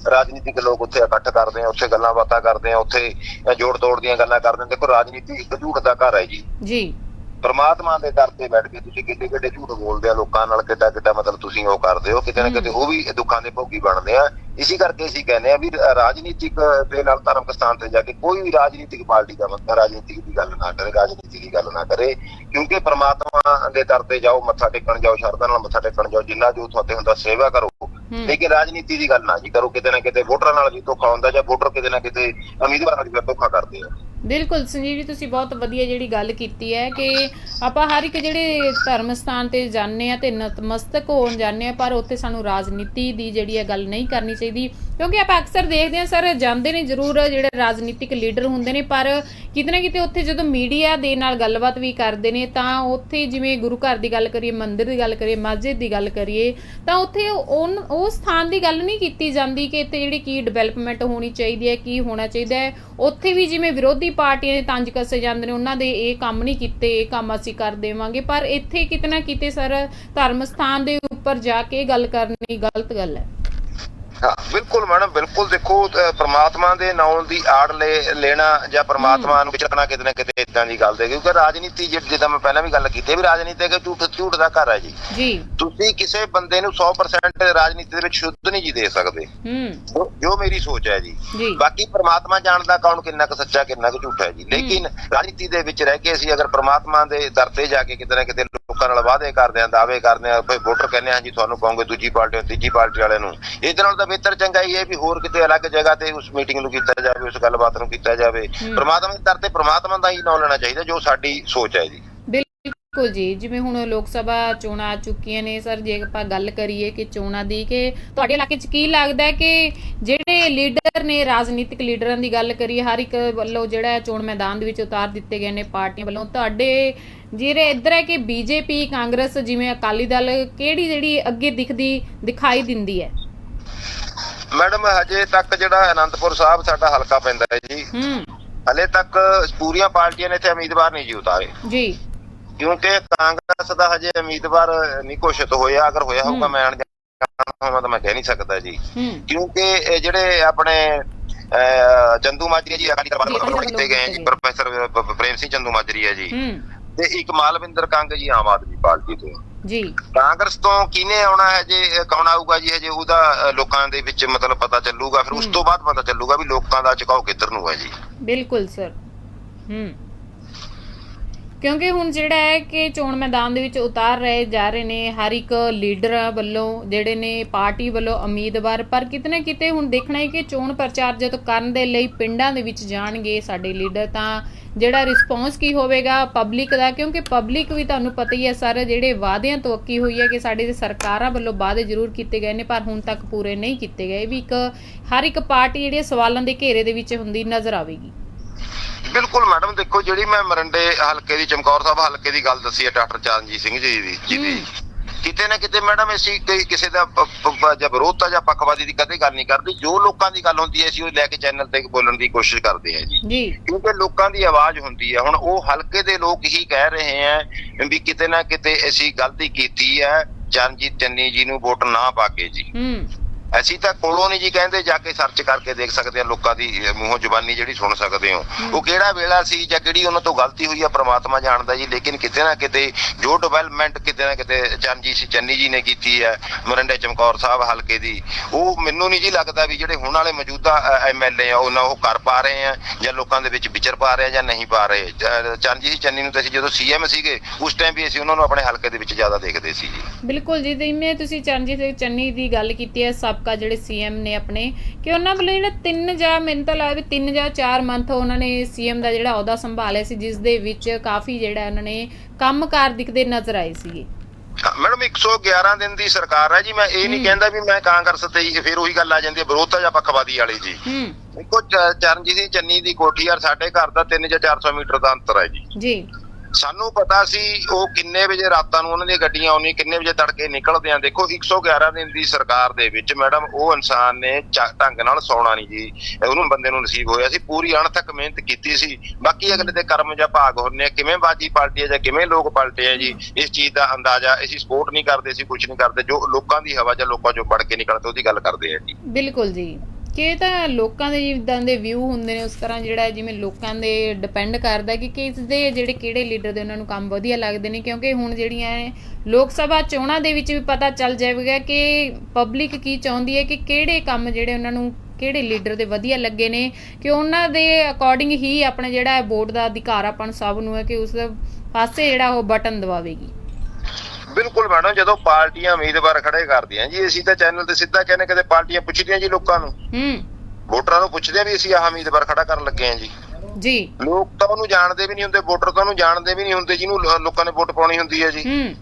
[SPEAKER 2] ਰਾਜਨੀਤਿਕ ਲੋਕ ਉੱਥੇ ਇਕੱਠ ਕਰਦੇ ਆ ਉੱਥੇ ਗੱਲਾਂ ਬਾਤਾਂ ਕਰਦੇ ਆ ਉੱਥੇ ਜੋੜ ਤੋੜ ਦੀਆਂ ਗੱਲਾਂ ਕਰਦੇ ਦੇਖੋ ਰਾਜਨੀਤੀ ਇੱਕ ਝੂਠ ਦਾ ਘਰ ਹੈ ਜੀ
[SPEAKER 1] ਜੀ
[SPEAKER 2] ਪਰਮਾਤਮਾ ਦੇ ਦਰ ਤੇ ਬੈਠ ਕੇ ਤੁਸੀਂ ਕਿੱਡੇ ਕਿੱਡੇ ਝੂਠ ਬੋਲਦੇ ਆ ਲੋਕਾਂ ਨਾਲ ਕਿੱਡਾ ਕਿੱਡਾ ਮਤਲਬ ਤੁਸੀਂ ਉਹ ਕਰਦੇ ਹੋ ਕਿਤੇ ਨਾ। ਕਿਤੇ ਉਹ ਵੀ ਦੁੱਖਾਂ ਦੇ ਭੋਗੀ ਬਣਦੇ ਆ। ਇਸੇ ਕਰਕੇ ਅਸੀਂ ਕਹਿੰਦੇ ਆ ਵੀ ਰਾਜਨੀਤਿਕ ਦੇ ਨਾਲ ਧਰਮਕ ਸਥਾਨ ਤੇ ਜਾ ਕੇ ਕੋਈ ਵੀ ਰਾਜਨੀਤਿਕ ਪਾਰਟੀ ਦਾ ਬੰਦਾ ਰਾਜਨੀਤਿਕ ਦੀ ਗੱਲ ਨਾ ਕਰੇ ਰਾਜਨੀਤੀ ਦੀ ਗੱਲ ਨਾ ਕਰੇ ਕਿਉਂਕਿ ਪਰਮਾਤਮਾ ਦੇ ਦਰ ਤੇ ਜਾਓ ਮੱਥਾ ਟੇਕਣ ਜਾਓ ਸ਼ਰਧਾ ਨਾਲ ਮੱਥਾ ਟੇਕਣ ਜਾਓ ਜਿੰਨਾ ਜੋ ਤੁਹਾਡੇ ਹੁੰਦਾ ਸੇਵਾ ਕਰੋ। ਲੇਕਿਨ ਰਾਜਨੀਤੀ ਦੀ ਗੱਲ ਨਾ ਜੀ ਕਰੋ ਕਿਤੇ ਨਾ ਕਿਤੇ ਵੋਟਰਾਂ ਨਾਲ ਵੀ ਧੋਖਾ ਹੁੰਦਾ ਜਾਂ ਵੋਟਰ ਕਿਤੇ ਨਾ ਕਿਤੇ ਉਮੀਦਵਾਰਾਂ ਨਾਲ ਵੀ ਧੋਖਾ ਕਰਦੇ ਆ।
[SPEAKER 1] ਬਿਲਕੁਲ ਸੰਜੀਵ ਜੀ, ਤੁਸੀਂ ਬਹੁਤ ਵਧੀਆ ਜਿਹੜੀ ਗੱਲ ਕੀਤੀ ਹੈ ਕਿ ਆਪਾਂ ਹਰ ਇੱਕ ਜਿਹੜੇ ਧਰਮ ਸਥਾਨ ਤੇ ਜਾਂਦੇ ਆ ਤੇ ਨਤਮਸਤਕ ਹੋਣ ਜਾਂਦੇ ਆ ਪਰ ਉੱਥੇ ਸਾਨੂੰ ਰਾਜਨੀਤੀ ਦੀ ਜਿਹੜੀ ਹੈ ਗੱਲ ਨਹੀਂ ਕਰਨੀ ਚਾਹੀਦੀ। ਕਿਉਂਕਿ ਆਪਾਂ ਅਕਸਰ ਦੇਖਦੇ ਹਾਂ, ਸਰ ਜਾਂਦੇ ਨੇ ਜ਼ਰੂਰ ਜਿਹੜੇ ਰਾਜਨੀਤਿਕ ਲੀਡਰ ਹੁੰਦੇ ਨੇ, ਪਰ ਕਿਤੇ ਨਾ ਕਿਤੇ ਉੱਥੇ ਜਦੋਂ ਮੀਡੀਆ ਦੇ ਨਾਲ ਗੱਲਬਾਤ ਵੀ ਕਰਦੇ ਨੇ, ਤਾਂ ਉੱਥੇ ਜਿਵੇਂ ਗੁਰੂ ਘਰ ਦੀ ਗੱਲ ਕਰੀਏ, ਮੰਦਿਰ ਦੀ ਗੱਲ ਕਰੀਏ, ਮਸਜਿਦ ਦੀ ਗੱਲ ਕਰੀਏ, ਤਾਂ ਉੱਥੇ ਉਨ- ਉਹ ਸਥਾਨ ਦੀ ਗੱਲ ਨਹੀਂ ਕੀਤੀ ਜਾਂਦੀ ਕਿ ਇੱਥੇ ਜਿਹੜੀ ਕੀ ਡਿਵੈਲਪਮੈਂਟ ਹੋਣੀ ਚਾਹੀਦੀ ਹੈ, ਕੀ ਹੋਣਾ ਚਾਹੀਦਾ ਹੈ। ਉੱਥੇ ਵੀ ਜਿਵੇਂ ਵਿਰੋਧੀ ਪਾਰਟੀਆਂ ਦੇ ਤੰਜ ਕੱਸੇ ਜਾਂਦੇ ਨੇ, ਉਹਨਾਂ ਦੇ ਇਹ ਕੰਮ ਨਹੀਂ ਕੀਤੇ, ਇਹ ਕੰਮ ਅਸੀਂ ਕਰ ਦੇਵਾਂਗੇ, ਪਰ ਇੱਥੇ ਕਿਤੇ ਨਾ ਕਿਤੇ ਸਰ ਧਰਮ ਸਥਾਨ ਦੇ ਉੱਪਰ ਜਾ ਕੇ ਗੱਲ ਕਰਨੀ ਗਲਤ ਗੱਲ ਹੈ।
[SPEAKER 2] ਹਾਂ ਬਿਲਕੁਲ ਮੈਡਮ ਬਿਲਕੁਲ ਦੇਖੋ ਪ੍ਰਮਾਤਮਾ ਦੇ ਨਾਮ ਦੀ ਆੜ ਲੈ- ਲੈਣਾ ਜਾਂ ਪ੍ਰਮਾਤਮਾ ਨੂੰ ਵਿਚਰਨਾ ਕਿਤੇ ਨਾ ਕਿਤੇ ਇਦਾਂ ਦੀ ਗੱਲ ਦੇ ਕਿਉਂਕਿ ਰਾਜਨੀਤੀ ਜਿੱਦਾਂ ਮੈਂ ਪਹਿਲਾਂ ਵੀ ਗੱਲ ਕੀਤੀ ਹੈ ਵੀ ਰਾਜਨੀਤੀ ਇੱਕ ਝੂਠ ਝੂਠ ਦਾ ਘਰ ਹੈ ਜੀ।
[SPEAKER 1] ਜੀ।
[SPEAKER 2] ਤੁਸੀਂ ਕਿਸੇ ਬੰਦੇ ਨੂੰ 100% ਰਾਜਨੀਤੀ ਦੇ ਵਿੱਚ ਸ਼ੁੱਧ ਨਹੀਂ ਜੀ ਦੇ ਸਕਦੇ।
[SPEAKER 1] ਹੂੰ।
[SPEAKER 2] ਜੋ- ਮੇਰੀ ਸੋਚ ਹੈ ਜੀ। ਬਾਕੀ ਪ੍ਰਮਾਤਮਾ ਜਾਣਦਾ ਕੌਣ ਕਿੰਨਾ ਕੁ ਸੱਚਾ ਕਿੰਨਾ ਕੁ ਝੂਠਾ ਹੈ ਜੀ। ਲੇਕਿਨ ਰਾਜਨੀਤੀ ਦੇ ਵਿੱਚ ਰਹਿ ਕੇ ਅਸੀਂ ਅਗਰ ਪ੍ਰਮਾਤਮਾ ਦੇ ਦਰ ਤੇ ਜਾ ਕੇ ਕਿਤੇ ਨਾ ਕਿਤੇ ਲੋਕਾਂ ਨਾਲ ਵਾਅਦੇ ਕਰਦੇ ਆਂ ਦਾਅਵੇ ਕਰਦੇ ਆਂ ਕੋਈ ਵੋਟਰ ਕਹਿੰਦੇ ਹਾਂ ਜੀ ਤੁਹਾਨੂੰ ਕਹੋਗੇ ਦੂਜੀ ਪਾਰਟੀ ਤੀਜੀ ਪਾਰਟੀ ਵਾਲਿਆਂ ਨੂੰ। ਇਹਦੇ ਨਾਲ ਬਿਹਤਰ ਚੰਗਾ ਹੀ ਹੈ ਵੀ ਹੋਰ ਕਿਤੇ ਅਲੱਗ ਜਗ੍ਹਾ ਤੇ ਉਸ ਮੀਟਿੰਗ ਨੂੰ ਕੀਤਾ ਜਾਵੇ ਉਸ ਗੱਲਬਾਤ ਨੂੰ ਕੀਤਾ ਜਾਵੇ। ਪ੍ਰਮਾਤਮਾ ਦੇ ਦਰ ਤੇ ਪ੍ਰਮਾਤਮਾ ਦਾ ਹੀ ਨਾਮ ਲੈਣਾ ਚਾਹੀਦਾ ਜੋ ਸਾਡੀ ਸੋਚ ਹੈ ਜੀ।
[SPEAKER 1] ਬਿਲਕੁਲ ਜੀ ਜਿਵੇਂ ਹੁਣ ਲੋਕ ਸਭਾ ਚੋਣਾਂ ਆ ਚੁੱਕੀਆਂ ਨੇ ਸਰ ਜੇ ਆਪਾਂ ਗੱਲ ਕਰੀਏ ਕਿ ਚੋਣਾਂ ਦੀ ਕਿ ਤੁਹਾਡੇ ਇਲਾਕੇ 'ਚ ਕੀ ਲੱਗਦਾ ਹੈ ਕਿ ਜਿਹੜੇ ਲੀਡਰ ਨੇ ਰਾਜਨੀਤਿਕ ਲੀਡਰਾਂ ਦੀ ਗੱਲ ਕਰੀਏ ਹਰ ਇੱਕ ਵੱਲੋਂ ਜਿਹੜਾ ਚੋਣ ਮੈਦਾਨ ਦੇ ਵਿੱਚ ਉਤਾਰ ਦਿੱਤੇ ਗਏ ਨੇ ਪਾਰਟੀਆਂ ਵੱਲੋਂ। ਤੁਹਾਡੇ ਜਿਹੜੇ ਇੱਧਰ ਹੈ ਕਿ ਬੀਜੇਪੀ ਕਾਂਗਰਸ ਜਿਵੇਂ ਅਕਾਲੀ ਦਲ ਕਿਹੜੀ ਜਿਹੜੀ ਅੱਗੇ ਦਿਖਦੀ ਦਿਖਾਈ ਦਿੰਦੀ ਹੈ?
[SPEAKER 2] ਮੈਡਮ ਹਜੇ ਤੱਕ ਜਿਹੜਾ ਅਨੰਦਪੁਰ ਸਾਹਿਬ ਸਾਡਾ ਹਲਕਾ ਪੈਂਦਾ ਹੈ ਜੀ।
[SPEAKER 1] ਹੂੰ।
[SPEAKER 2] ਹਲੇ ਤੱਕ ਪੂਰੀਆਂ ਪਾਰਟੀਆਂ ਨੇ ਇੱਥੇ ਉਮੀਦਵਾਰ ਨਹੀਂ ਜੀ ਉਤਾਰੇ
[SPEAKER 1] ਜੀ।
[SPEAKER 2] ਕਿਉਂਕਿ ਕਾਂਗਰਸ ਦਾ ਹਜੇ ਉਮੀਦਵਾਰ ਨਹੀਂ ਘੋਸ਼ਿਤ ਹੋਇਆ। ਅਗਰ ਹੋਇਆ ਹੋਊਗਾ। ਮੈਂ ਹੋਵਾਂ ਤਾਂ ਮੈਂ ਕਹਿ ਨਹੀਂ ਸਕਦਾ ਜੀ। ਕਿਉਂਕਿ ਜਿਹੜੇ ਆਪਣੇ ਚੰਦੂ ਮਾਜਰੀ ਜੀ ਅਕਾਲੀ ਦਲ ਵੱਲੋਂ ਕੀਤੇ ਗਏ ਜੀ। ਪ੍ਰੋਫੈਸਰ ਪ੍ਰੇਮ ਸਿੰਘ ਚੰਦੂ ਮਾਜਰੀ ਹੈ ਜੀ। ਤੇ ਇੱਕ ਮਾਲਵਿੰਦਰ ਕੰਗ ਜੀ ਆਮ ਆਦਮੀ ਪਾਰਟੀ ਤੋਂ।
[SPEAKER 1] ਜੀ।
[SPEAKER 2] ਕਾਂਗਰਸ ਤੋਂ ਕਿਹਨੇ ਆਉਣਾ ਹੈ ਜੇ ਕੌਣ ਆਊਗਾ ਜੀ ਹਜੇ? ਉਹਦਾ ਲੋਕਾਂ ਦੇ ਵਿੱਚ ਮਤਲਬ ਪਤਾ ਚੱਲੂਗਾ। ਫਿਰ ਉਸ। ਤੋਂ ਬਾਅਦ ਪਤਾ ਚੱਲੂਗਾ ਵੀ ਲੋਕਾਂ ਦਾ ਝੁਕਾਓ ਕਿੱਧਰ ਨੂੰ ਹੈ ਜੀ।
[SPEAKER 1] ਬਿਲਕੁਲ ਸਰ। ਹੂੰ। ਕਿਉਂਕਿ ਹੁਣ ਜਿਹੜਾ ਹੈ ਕਿ ਚੋਣ ਮੈਦਾਨ ਦੇ ਵਿੱਚ ਉਤਾਰ ਰਹੇ ਜਾ ਰਹੇ ਨੇ ਹਰ ਇੱਕ ਲੀਡਰ ਵੱਲੋਂ ਜਿਹੜੇ ਨੇ ਪਾਰਟੀ ਵੱਲੋਂ ਉਮੀਦਵਾਰ ਪਰ ਕਿਤੇ ਨਾ ਕਿਤੇ ਹੁਣ ਦੇਖਣਾ ਹੈ ਕਿ ਚੋਣ ਪ੍ਰਚਾਰ ਜਦੋਂ ਕਰਨ ਦੇ ਲਈ ਪਿੰਡਾਂ ਦੇ ਵਿੱਚ ਜਾਣਗੇ ਸਾਡੇ ਲੀਡਰ ਤਾਂ ਜਿਹੜਾ ਰਿਸਪੌਂਸ ਕੀ ਹੋਵੇਗਾ ਪਬਲਿਕ ਦਾ? ਕਿਉਂਕਿ ਪਬਲਿਕ ਵੀ ਤੁਹਾਨੂੰ ਪਤਾ ਹੀ ਹੈ ਸਰ ਜਿਹੜੇ ਵਾਅਦਿਆਂ ਤੋਂ ਅੱਕੀ ਹੋਈ ਹੈ ਕਿ ਸਾਡੇ ਸਰਕਾਰਾਂ ਵੱਲੋਂ ਵਾਅਦੇ ਜ਼ਰੂਰ ਕੀਤੇ ਗਏ ਨੇ ਪਰ ਹੁਣ ਤੱਕ ਪੂਰੇ ਨਹੀਂ ਕੀਤੇ ਗਏ। ਵੀ ਇੱਕ ਹਰ ਇੱਕ ਪਾਰਟੀ ਜਿਹੜੀ ਸਵਾਲਾਂ ਦੇ ਘੇਰੇ ਦੇ ਵਿੱਚ ਹੁੰਦੀ ਨਜ਼ਰ ਆਵੇਗੀ।
[SPEAKER 2] ਬਿਲਕੁਲ ਮੈਡਮ ਦੇਖੋ ਜਿਹੜੀ ਮੈਂ ਮਰੰਡੇ ਹਲਕੇ ਦੀ ਚਮਕੌਰ ਸਾਹਿਬ ਹਲਕੇ ਦੀ ਗੱਲ ਦੱਸੀ ਹੈ ਡਾਕਟਰ ਚਰਨਜੀਤ ਸਿੰਘ ਜੀ ਦੀ ਜਿਹਦੀ ਕਿਤੇ ਨਾ ਕਿਤੇ ਮੈਡਮ ਅਸੀਂ ਕੋਈ ਕਿਸੇ ਦਾ ਜਾਂ ਵਿਰੋਧਤਾ ਜਾਂ ਪੱਖਵਾਦੀ ਦੀ ਕਦੇ ਗੱਲ ਨਹੀਂ ਕਰਦੇ। ਜੋ ਲੋਕਾਂ ਦੀ ਗੱਲ ਹੁੰਦੀ ਹੈ ਅਸੀਂ ਉਹ ਲੈ ਕੇ ਚੈਨਲ ਤੇ ਬੋਲਣ ਦੀ ਕੋਸ਼ਿਸ਼ ਕਰਦੇ ਹਾਂ ਜੀ। ਕਿਉਂਕਿ ਲੋਕਾਂ ਦੀ ਆਵਾਜ਼ ਹੁੰਦੀ ਹੈ। ਹੁਣ ਉਹ ਹਲਕੇ ਦੇ ਲੋਕ ਹੀ ਕਹਿ ਰਹੇ ਹੈ ਵੀ ਕਿਤੇ ਨਾ ਕਿਤੇ ਅਸੀਂ ਗਲਤੀ ਕੀਤੀ ਹੈ। ਚਰਨਜੀਤ ਚੰਨੀ ਜੀ ਨੂੰ ਵੋਟ ਨਾ ਪਾ ਕੇ ਜੀ।
[SPEAKER 1] ਹੂੰ।
[SPEAKER 2] ਅਸੀਂ ਤਾਂ ਕੋਲੋਂ ਨਹੀਂ ਜੀ ਕਹਿੰਦੇ ਜਾ ਕੇ ਸਰਚ ਕਰਕੇ ਦੇਖ ਸਕਦੇ ਆ ਲੋਕਾਂ ਦੀ ਮੂੰਹੋਂ ਜ਼ੁਬਾਨੀ ਜਿਹੜੀ ਸੁਣ ਸਕਦੇ ਹੋ। ਉਹ ਕਿਹੜਾ ਵੇਲਾ ਸੀ ਜਾਂ ਕਿਹੜੀ ਉਹਨਾਂ ਤੋਂ ਗਲਤੀ ਹੋਈ ਆ ਪ੍ਰਮਾਤਮਾ ਜਾਣਦਾ ਜੀ। ਲੇਕਿਨ ਕਿਤੇ ਨਾ ਕਿਤੇ ਜੋ ਡਿਵੈਲਪਮੈਂਟ ਕਿਤੇ ਨਾ ਕਿਤੇ ਚਰਨਜੀਤ ਸਿੰਘ ਚੰਨੀ ਜੀ ਨੇ ਕੀਤੀ ਹੈ ਮਰਿੰਡੇ ਚਮਕੌਰ ਸਾਹਿਬ ਹਲਕੇ ਦੀ ਉਹ ਮੈਨੂੰ ਨਹੀਂ ਜੀ ਲੱਗਦਾ ਵੀ ਜਿਹੜੇ ਹੁਣ ਵਾਲੇ ਮੌਜੂਦਾ ਐਮਐਲਏ ਆ ਉਹਨਾਂ ਉਹ ਕਰ ਪਾ ਰਹੇ ਆ ਜਾਂ ਲੋਕਾਂ ਦੇ ਵਿੱਚ ਵਿਚਰ ਪਾ ਰਹੇ ਆ ਜਾਂ ਨਹੀਂ ਪਾ ਰਹੇ। ਚ- ਚਰਨਜੀਤ ਸਿੰਘ ਚੰਨੀ ਨੂੰ ਤਾਂ ਅਸੀਂ ਜਦੋਂ ਸੀਐਮ ਸੀਗੇ ਉਸ ਟਾਈਮ ਵੀ ਅਸੀਂ ਉਹਨਾਂ ਨੂੰ ਆਪਣੇ ਹਲਕੇ ਦੇ ਵਿੱਚ ਜ਼ਿਆਦਾ ਦੇਖਦੇ ਸੀ ਜੀ।
[SPEAKER 1] ਬਿਲਕੁਲ ਜੀ ਜਿਵੇਂ ਤੁਸੀਂ ਚਰਨਜੀਤ ਸਿੰਘ ਚੰਨੀ ਦੀ ਗੱਲ ਕੀਤੀ ਹੈ ਸਾਬਕਾ ਜਿਹੜੇ ਸੀਐਮ ਨੇ ਆਪਣੇ ਕਿ ਉਹਨਾਂ ਵੱਲੋਂ ਜਿਹੜਾ ਤਿੰਨ ਜਾਂ ਮੈਨੂੰ ਤਾਂ ਲੱਗਦਾ ਵੀ ਤਿੰਨ ਜਾਂ ਚਾਰ ਮੰਥ ਉਹਨਾਂ ਨੇ ਸੀਐਮ ਦਾ ਜਿਹੜਾ ਅਹੁਦਾ ਸੰਭਾਲਿਆ ਸੀ ਜਿਸ ਦੇ ਵਿੱਚ ਕਾਫੀ ਜਿਹੜਾ ਉਹਨਾਂ ਨੇ ਕੰਮਕਾਰ ਦਿਖਦੇ ਨਜ਼ਰ ਆਏ ਸੀਗੇ।
[SPEAKER 2] ਮੈਡਮ 111 ਦਿਨ ਦੀ ਸਰਕਾਰ ਹੈ ਜੀ ਮੈਂ ਇਹ ਨਹੀਂ। ਕਹਿੰਦਾ ਵੀ ਮੈਂ ਕਾਂਗਰਸ ਤੇ ਹੀ ਫਿਰ ਉਹੀ ਗੱਲ ਆ ਜਾਂਦੀ ਹੈ ਵਿਰੋਧਤਾ ਜਾਂ ਪੱਖਵਾਦੀ ਵਾਲੀ ਜੀ।
[SPEAKER 1] ਹੂੰ।
[SPEAKER 2] ਦੇਖੋ ਚਰਨਜੀਤ ਸਿੰਘ ਚੰਨੀ ਦੀ ਕੋਠੀ ਯਾਰ ਸਾਡੇ ਘਰ ਦਾ 3 ਜਾਂ 400 ਮੀਟਰ ਦਾ ਅੰਤਰ ਹੈ ਜੀ।
[SPEAKER 1] ਜੀ।
[SPEAKER 2] ਸਾਨੂੰ ਪਤਾ ਸੀ ਉਹ ਕਿੰਨੇ ਵਜੇ ਰਾਤਾਂ ਨੂੰ ਉਹਨਾਂ ਦੀਆਂ ਗੱਡੀਆਂ ਆਉਣੀ ਕਿੰਨੇ ਵਜੇ ਤੜਕੇ ਨਿਕਲਦੇ ਆ। ਦੇਖੋ 111 ਦਿਨ ਦੀ ਸਰਕਾਰ ਦੇ ਵਿੱਚ ਮੈਡਮ ਉਹ ਇਨਸਾਨ ਨੇ ਢੰਗ ਨਾਲ ਸੌਣਾ ਨਹੀਂ ਜੀ। ਉਹਨੂੰ ਬੰਦੇ ਨੂੰ ਨਸੀਬ ਹੋਇਆ ਸੀ, ਪੂਰੀ ਅਣਥੱਕ ਮਿਹਨਤ ਕੀਤੀ ਸੀ। ਬਾਕੀ ਅਗਲੇ ਦੇ ਕਰਮ ਜਾਂ ਭਾਗ ਹੁੰਦੇ ਕਿਵੇਂ ਬਾਜੀ ਪਲਟੀ ਹੈ ਜਾਂ ਕਿਵੇਂ ਲੋਕ ਪਲਟੇ ਆ ਜੀ, ਇਸ ਚੀਜ਼ ਦਾ ਅੰਦਾਜ਼ਾ ਅਸੀਂ ਸਪੋਰਟ ਨਹੀਂ ਕਰਦੇ ਸੀ ਕੁਝ ਨਹੀਂ ਕਰਦੇ। ਜੋ ਲੋਕਾਂ ਦੀ ਹਵਾ ਜਾਂ ਲੋਕਾਂ ਚੋਂ ਪੜ ਕੇ ਨਿਕਲਦੇ, ਉਹਦੀ ਗੱਲ ਕਰਦੇ ਆ ਜੀ।
[SPEAKER 1] ਬਿਲਕੁਲ ਜੀ। ਕਿ ਇਹ ਤਾਂ ਲੋਕਾਂ ਦੇ ਜਿੱਦਾਂ ਦੇ ਵਿਊ ਹੁੰਦੇ ਨੇ, ਉਸ ਤਰ੍ਹਾਂ ਜਿਹੜਾ ਜਿਵੇਂ ਲੋਕਾਂ ਦੇ ਡਿਪੈਂਡ ਕਰਦਾ ਕਿ ਕਿਸ ਦੇ ਜਿਹੜੇ ਕਿਹੜੇ ਲੀਡਰ ਦੇ ਉਹਨਾਂ ਨੂੰ ਕੰਮ ਵਧੀਆ ਲੱਗਦੇ ਨੇ, ਕਿਉਂਕਿ ਹੁਣ ਜਿਹੜੀਆਂ ਲੋਕ ਸਭਾ ਚੋਣਾਂ ਦੇ ਵਿੱਚ ਵੀ ਪਤਾ ਚੱਲ ਜਾਵੇਗਾ ਕਿ ਪਬਲਿਕ ਕੀ ਚਾਹੁੰਦੀ ਹੈ ਕਿ ਕਿਹੜੇ ਕੰਮ ਜਿਹੜੇ ਉਹਨਾਂ ਨੂੰ ਕਿਹੜੇ ਲੀਡਰ ਦੇ ਵਧੀਆ ਲੱਗੇ ਨੇ, ਕਿ ਉਹਨਾਂ ਦੇ ਅਕੋਰਡਿੰਗ ਹੀ ਆਪਣਾ ਜਿਹੜਾ ਵੋਟ ਦਾ ਅਧਿਕਾਰ ਆਪਾਂ ਨੂੰ ਸਭ ਨੂੰ ਹੈ ਕਿ ਉਸ ਪਾਸੇ ਜਿਹੜਾ ਉਹ ਬਟਨ ਦਬਾਵੇਗੀ
[SPEAKER 2] ਬਿਲਕੁਲ ਮੈਡਮ ਜਦੋਂ ਪਾਰਟੀਆਂ ਉਮੀਦਵਾਰ ਖੜੇ ਕਰਦੀਆਂ ਜੀ ਅਸੀਂ ਤਾਂ ਚੈਨਲ ਤੇ ਸਿੱਧਾ ਕਹਿੰਦੇ ਕਦੇ ਪਾਰਟੀਆਂ ਪੁੱਛਦੀਆਂ ਜੀ ਲੋਕਾਂ ਨੂੰ।
[SPEAKER 1] ਹੂੰ।
[SPEAKER 2] ਵੋਟਰਾਂ ਨੂੰ ਪੁੱਛਦੇ ਆ ਵੀ ਅਸੀਂ ਆਹ ਉਮੀਦਵਾਰ ਖੜਾ ਕਰਨ ਲੱਗੇ ਹਾਂ ਜੀ।
[SPEAKER 1] ਜੀ।
[SPEAKER 2] ਲੋਕ ਤਾਂ ਉਹਨੂੰ ਜਾਣਦੇ ਵੀ ਨਹੀਂ ਹੁੰਦੇ ਵੋਟਰ ਤਾਂ ਉਹਨੂੰ ਜਾਣਦੇ ਵੀ ਨਹੀਂ ਹੁੰਦੇ ਜਿਹਨੂੰ ਲੋਕਾਂ ਨੇ ਵੋਟ ਪਾਉਣੀ ਹੁੰਦੀ ਹੈ ਜੀ।
[SPEAKER 1] ਹੂੰ।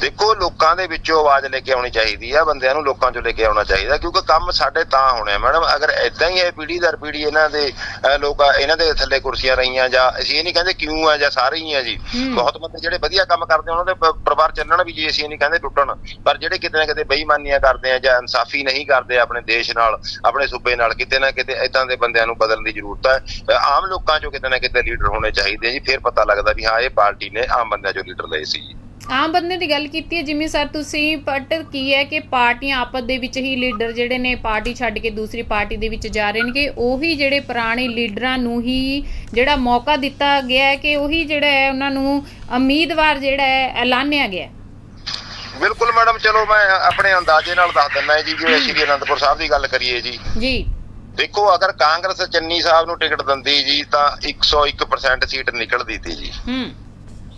[SPEAKER 2] ਦੇਖੋ ਲੋਕਾਂ ਦੇ ਵਿੱਚੋਂ ਆਵਾਜ਼ ਲੈ ਕੇ ਆਉਣੀ ਚਾਹੀਦੀ ਆ ਬੰਦਿਆਂ ਨੂੰ ਲੋਕਾਂ ਚੋਂ ਲੈ ਕੇ ਆਉਣਾ ਚਾਹੀਦਾ ਕਿਉਂਕਿ ਕੰਮ ਸਾਡੇ ਤਾਂ ਹੋਣੇ ਮੈਡਮ। ਅਗਰ ਇਦਾਂ ਹੀ ਹੈ ਪੀੜੀ ਦਰ ਪੀੜੀ ਇਹਨਾਂ ਦੇ ਲੋਕ ਇਹਨਾਂ ਦੇ ਥੱਲੇ ਕੁਰਸੀਆਂ ਰਹੀਆਂ ਜਾਂ ਅਸੀਂ ਇਹ ਨਹੀਂ ਕਹਿੰਦੇ ਕਿਉਂ ਆ ਜਾਂ ਸਾਰੇ ਹੀ ਆ ਜੀ। ਬਹੁਤ ਬੰਦੇ ਜਿਹੜੇ ਵਧੀਆ ਕੰਮ ਕਰਦੇ ਉਹਨਾਂ ਦੇ ਪਰਿਵਾਰ ਚੱਲਣ ਵੀ ਜੀ ਅਸੀਂ ਇਹ ਨਹੀਂ ਕਹਿੰਦੇ ਟੁੱਟਣ। ਪਰ ਜਿਹੜੇ ਕਿਤੇ ਨਾ ਕਿਤੇ ਬੇਈਮਾਨੀਆਂ ਕਰਦੇ ਆ ਜਾਂ ਇਨਸਾਫੀ ਨਹੀਂ ਕਰਦੇ ਆਪਣੇ ਦੇਸ਼ ਨਾਲ ਆਪਣੇ ਸੂਬੇ ਨਾਲ ਕਿਤੇ ਨਾ ਕਿਤੇ ਇਦਾਂ ਦੇ ਬੰਦਿਆਂ ਨੂੰ ਬਦਲਣ ਦੀ ਜ਼ਰੂਰਤ ਹੈ। ਆਮ ਲੋਕਾਂ ਚੋਂ ਕਿਤੇ ਨਾ ਕਿਤੇ ਲੀਡਰ ਹੋਣੇ ਚਾਹੀਦੇ ਜੀ ਫਿਰ ਪਤਾ ਲੱਗਦਾ ਵੀ ਹਾਂ ਇਹ ਪਾਰਟੀ ਨੇ ਆਮ ਬੰਦਿਆਂ ਚੋਂ ਲੀਡਰ ਲਏ ਸੀ ਜੀ।
[SPEAKER 1] ਆਮ ਬੰਦੇ ਦੀ ਗੱਲ ਕੀਤੀ ਹੈ ਜਿਵੇਂ ਸਰ ਤੁਸੀਂ ਬਟ ਕੀ ਹੈ ਕਿ ਪਾਰਟੀਆਂ ਆਪਸ ਦੇ ਵਿੱਚ ਹੀ ਲੀਡਰ ਜਿਹੜੇ ਨੇ ਪਾਰਟੀ ਛੱਡ ਕੇ ਦੂਸਰੀ ਪਾਰਟੀ ਦੇ ਵਿੱਚ ਜਾ ਰਹੇ ਨੇ ਕਿ ਉਹੀ ਜਿਹੜੇ ਪੁਰਾਣੇ ਲੀਡਰਾਂ ਨੂੰ ਹੀ ਜਿਹੜਾ ਮੌਕਾ ਦਿੱਤਾ ਗਿਆ ਹੈ ਕਿ ਉਹੀ ਜਿਹੜਾ ਹੈ ਉਹਨਾਂ ਨੂੰ ਉਮੀਦਵਾਰ ਜਿਹੜਾ ਹੈ ਐਲਾਨਿਆ ਗਿਆ।
[SPEAKER 2] ਬਿਲਕੁਲ ਮੈਡਮ ਚਲੋ ਮੈਂ ਆਪਣੇ ਅੰਦਾਜ਼ੇ ਨਾਲ ਦੱਸ ਦਿੰਦਾ ਜੀ ਜਿਵੇਂ ਸ਼੍ਰੀ ਅਨੰਦਪੁਰ ਸਾਹਿਬ ਦੀ ਗੱਲ ਕਰੀਏ ਜੀ।
[SPEAKER 1] ਜੀ।
[SPEAKER 2] ਦੇਖੋ ਅਗਰ ਕਾਂਗਰਸ ਚੰਨੀ ਸਾਹਿਬ ਨੂੰ ਟਿਕਟ ਦਿੰਦੀ ਜੀ ਤਾਂ 101% ਸੀਟ ਨਿਕਲਦੀ ਤੀ ਜੀ।
[SPEAKER 1] ਹੂੰ।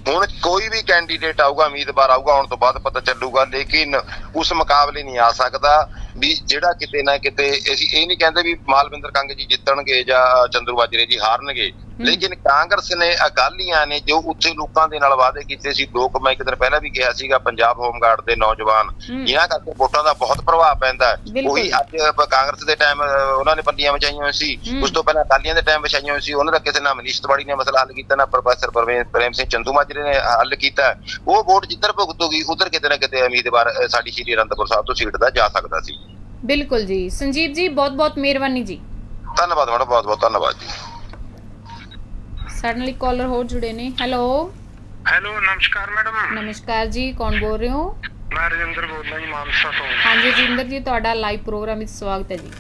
[SPEAKER 2] ਹੁਣ ਕੋਈ ਵੀ ਕੈਂਡੀਡੇਟ ਆਊਗਾ, ਉਮੀਦਵਾਰ ਆਊਗਾ, ਆਉਣ ਤੋਂ ਬਾਅਦ ਪਤਾ ਚੱਲੂਗਾ, ਲੇਕਿਨ ਉਸ ਮੁਕਾਬਲੇ ਨਹੀਂ ਆ ਸਕਦਾ। ਵੀ ਜਿਹੜਾ ਕਿਤੇ ਨਾ ਕਿਤੇ ਅਸੀਂ ਇਹ ਨਹੀਂ ਕਹਿੰਦੇ ਵੀ ਮਾਲਵਿੰਦਰ ਕੰਗ ਜੀ ਜਿੱਤਣਗੇ ਜਾਂ ਚੰਦੂ ਬਾਜਰੇ ਜੀ ਹਾਰਨਗੇ ਲੇਕਿਨ ਕਾਂਗਰਸ ਨੇ ਅਕਾਲੀਆਂ ਨੇ ਜੋ ਉੱਥੇ ਲੋਕਾਂ ਦੇ ਨਾਲ ਵਾਅਦੇ ਕੀਤੇ ਸੀ ਦੋ ਕੁ ਮੈਂ ਇੱਕ ਦਿਨ ਪਹਿਲਾਂ ਵੀ ਕਿਹਾ ਸੀਗਾ ਪੰਜਾਬ ਹੋਮਗਾਰਡ ਦੇ ਨੌਜਵਾਨ। ਜਿਨ੍ਹਾਂ ਕਰਕੇ ਵੋਟਾਂ ਦਾ ਬਹੁਤ ਪ੍ਰਭਾਵ ਪੈਂਦਾ। ਉਹੀ ਅੱਜ ਕਾਂਗਰਸ ਦੇ ਟਾਈਮ ਉਹਨਾਂ ਨੇ ਪੱਲੀਆਂ ਵਿਛਾਈਆਂ ਹੋਈਆਂ ਸੀ। ਉਸ ਤੋਂ ਪਹਿਲਾਂ ਅਕਾਲੀਆਂ ਦੇ ਟਾਈਮ ਵਿਛਾਈਆਂ ਹੋਈਆਂ ਸੀ ਉਹਨਾਂ ਦਾ ਕਿਸੇ ਨਾ ਮਨੀਸ਼ ਤਿਵਾੜੀ ਨੇ ਮਸਲਾ ਹੱਲ ਕੀਤਾ ਨਾ ਪ੍ਰੋਫੈਸਰ ਪ੍ਰੇਮ ਸਿੰਘ ਚੰਦੂ ਮਾਜਰੇ ਨੇ ਹੱਲ ਕੀਤਾ ਉਹ ਵੋਟ ਜਿੱਧਰ ਭੁਗਤੂਗੀ ਉਧਰ ਕਿਤੇ ਨਾ ਕਿਤੇ ਉਮੀਦਵਾਰ ਸਾਡੀ ਸ਼੍ਰੀ ਅਨੰਦਪੁਰ ਸਾਹਿਬ ਤੋਂ ਸੀਟ ਦਾ ਜਾ ਸਕਦਾ ਸੀ
[SPEAKER 1] ਬਿਲਕੁਲ ਜੀ। ਸੰਜੀਵ ਜੀ ਬਹੁਤ ਬਹੁਤ ਮਿਹਰਬਾਨੀ ਜੀ।
[SPEAKER 2] ਧੰਨਵਾਦ ਮੈਡਮ ਬਹੁਤ ਬਹੁਤ ਧੰਨਵਾਦ ਜੀ।
[SPEAKER 1] ਸਾਡੇ ਨਾਲ ਇੱਕ ਕਾਲਰ ਹੋਰ ਜੁੜੇ ਨੇ। ਹੈਲੋ
[SPEAKER 3] ਹੈਲੋ ਨਮਸਕਾਰ ਮੈਡਮ।
[SPEAKER 1] ਨਮਸਕਾਰ ਜੀ ਕੌਣ ਬੋਲ ਰਹੇ ਹੋ?
[SPEAKER 3] ਮੈਂ ਰਜਿੰਦਰ ਬੋਲਦਾ ਜੀ ਮਾਨਸਾ ਤੋਂ।
[SPEAKER 1] ਹਾਂਜੀ ਜਿੰਦਰ ਜੀ ਤੁਹਾਡਾ ਲਾਈਵ ਪ੍ਰੋਗਰਾਮ ਵਿੱਚ ਸਵਾਗਤ ਹੈ ਜੀ।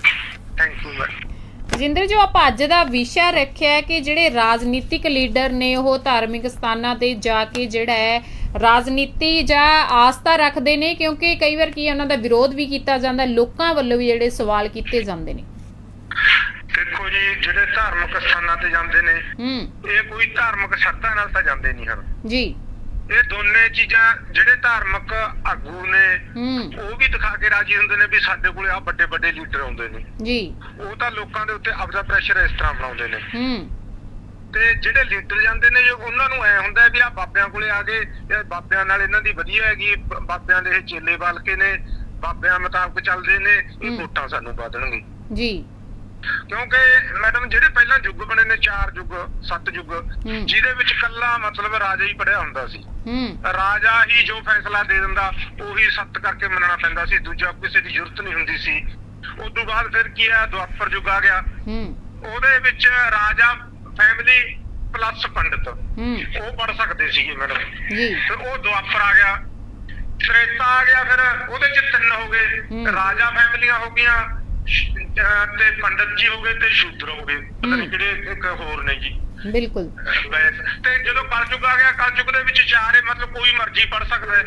[SPEAKER 3] ਥੈਂਕ ਯੂ ਮੈਡਮ
[SPEAKER 1] ਜਿੰਦਰ ਜੋ ਆਪਾਂ ਅੱਜ ਦਾ ਵਿਸ਼ਾ ਰੱਖਿਆ ਹੈ ਕਿ ਜਿਹੜੇ ਰਾਜਨੀਤਿਕ ਲੀਡਰ ਨੇ ਉਹ ਧਾਰਮਿਕ ਸਥਾਨਾਂ ਤੇ ਜਾ ਕੇ ਜਿਹੜਾ ਹੈ ਰਾਜਨੀਤੀ ਜਾਂ ਆਸਥਾ ਰੱਖਦੇ ਨੇ ਕਿਉਂਕਿ ਕਈ ਵਾਰ ਕੀ ਉਹਨਾਂ ਦਾ ਵਿਰੋਧ ਵੀ ਕੀਤਾ ਜਾਂਦਾ ਲੋਕਾਂ ਵੱਲੋਂ ਵੀ ਜਿਹੜੇ ਸਵਾਲ ਕੀਤੇ ਜਾਂਦੇ ਨੇ।
[SPEAKER 3] ਦੇਖੋ ਜੀ ਜਿਹੜੇ ਧਾਰਮਿਕ ਸਥਾਨਾਂ ਤੇ ਜਾਂਦੇ ਨੇ
[SPEAKER 1] ਹੂੰ।
[SPEAKER 3] ਇਹ ਕੋਈ ਧਾਰਮਿਕ ਸ਼ਰਧਾ ਨਾਲ ਤਾਂ ਜਾਂਦੇ ਨਹੀਂ ਹਨ।
[SPEAKER 1] ਜੀ।
[SPEAKER 3] ਇਹ ਦੋਨੇ ਚੀਜ਼ਾਂ ਜਿਹੜੇ ਧਾਰਮਿਕ ਆਗੂ ਨੇ ਉਹ ਵੀ ਦਿਖਾ ਕੇ ਰਾਜੀ ਹੁੰਦੇ ਨੇ ਵੀ ਸਾਡੇ ਕੋਲੇ ਆ ਵੱਡੇ ਵੱਡੇ ਲੀਡਰ ਆਉਂਦੇ ਨੇ।
[SPEAKER 1] ਜੀ।
[SPEAKER 3] ਉਹ ਤਾਂ ਲੋਕਾਂ ਦੇ ਉੱਤੇ ਆਪਦਾ ਪ੍ਰੈਸ਼ਰ ਇਸ ਤਰ੍ਹਾਂ ਬਣਾਉਂਦੇ ਨੇ।
[SPEAKER 1] ਹੂੰ।
[SPEAKER 3] ਤੇ ਜਿਹੜੇ ਲੀਡਰ ਜਾਂਦੇ ਨੇ ਜੋ ਉਹਨਾਂ ਨੂੰ ਐ ਹੁੰਦਾ ਵੀ ਆ ਬਾਬਿਆਂ ਕੋਲੇ ਆ ਗਏ ਇਹ ਬਾਬਿਆਂ ਨਾਲ ਇਹਨਾਂ ਦੀ ਵਧੀਆ ਹੈਗੀ ਬਾਬਿਆਂ ਦੇ ਇਹ ਚੇਲੇ ਬਲ ਕੇ ਨੇ ਬਾਬਿਆਂ ਮੁਤਾਬਕ ਚੱਲਦੇ ਨੇ ਇਹ। ਵੋਟਾਂ ਸਾਨੂੰ ਪਾ ਦੇਣਗੇ
[SPEAKER 1] ਜੀ।
[SPEAKER 3] ਕਿਉਂਕਿ ਮੈਡਮ ਜਿਹੜੇ ਪਹਿਲਾਂ ਯੁੱਗ ਬਣੇ ਨੇ ਚਾਰ ਯੁੱਗ ਸੱਤ ਯੁੱਗ। ਜਿਹਦੇ ਵਿੱਚ ਕੱਲਾ ਮਤਲਬ ਰਾਜਾ ਹੀ ਪੜਿਆ ਹੁੰਦਾ ਸੀ। ਰਾਜਾ ਹੀ ਜੋ ਫੈਸਲਾ ਦੇ ਦਿੰਦਾ ਉਹੀ ਸੱਤ ਕਰਕੇ ਮੰਨਣਾ ਪੈਂਦਾ ਸੀ ਦੂਜਾ ਕਿਸੇ ਦੀ ਜ਼ਰੂਰਤ ਨਹੀਂ ਹੁੰਦੀ ਸੀ। ਉਸ ਤੋਂ ਬਾਅਦ ਫਿਰ ਕੀ ਆ ਦੁਆਪਰ ਯੁੱਗ ਆ ਗਿਆ। ਉਹਦੇ ਵਿੱਚ ਰਾਜਾ ਫੈਮਿਲੀ ਪਲੱਸ ਪੰਡਤ।
[SPEAKER 1] ਹੂੰ।
[SPEAKER 3] ਉਹ ਪੜ ਸਕਦੇ ਸੀਗੇ ਮੈਡਮ
[SPEAKER 1] ਜੀ।
[SPEAKER 3] ਫਿਰ ਉਹ ਦੁਆਪਰ ਆ ਗਿਆ। ਤ੍ਰੇਤਾ ਆ ਗਿਆ ਫਿਰ ਉਹਦੇ ਚ ਤਿੰਨ ਹੋ। ਗਏ। ਰਾਜਾ ਫੈਮਲੀਆਂ ਹੋ ਗਈਆਂ ਤੇ ਪੰਡਤ ਜੀ ਹੋ ਗਏ ਤੇ ਸ਼ੂਦਰ ਹੋ ਗਏ। ਪਤਾ ਨਹੀਂ
[SPEAKER 1] ਹੂੰ।
[SPEAKER 3] ਕਿਹੜੇ ਇੱਕ ਹੋਰ ਨੇ ਜੀ।
[SPEAKER 1] ਬਿਲਕੁਲ।
[SPEAKER 3] ਤੇ ਜਦੋਂ ਕਲਯੁਗ ਆ ਗਿਆ ਕਲਯੁਗ ਦੇ ਵਿੱਚ ਚਾਰ ਮਤਲਬ ਕੋਈ ਮਰਜ਼ੀ ਪੜ ਸਕਦਾ ਹੈ।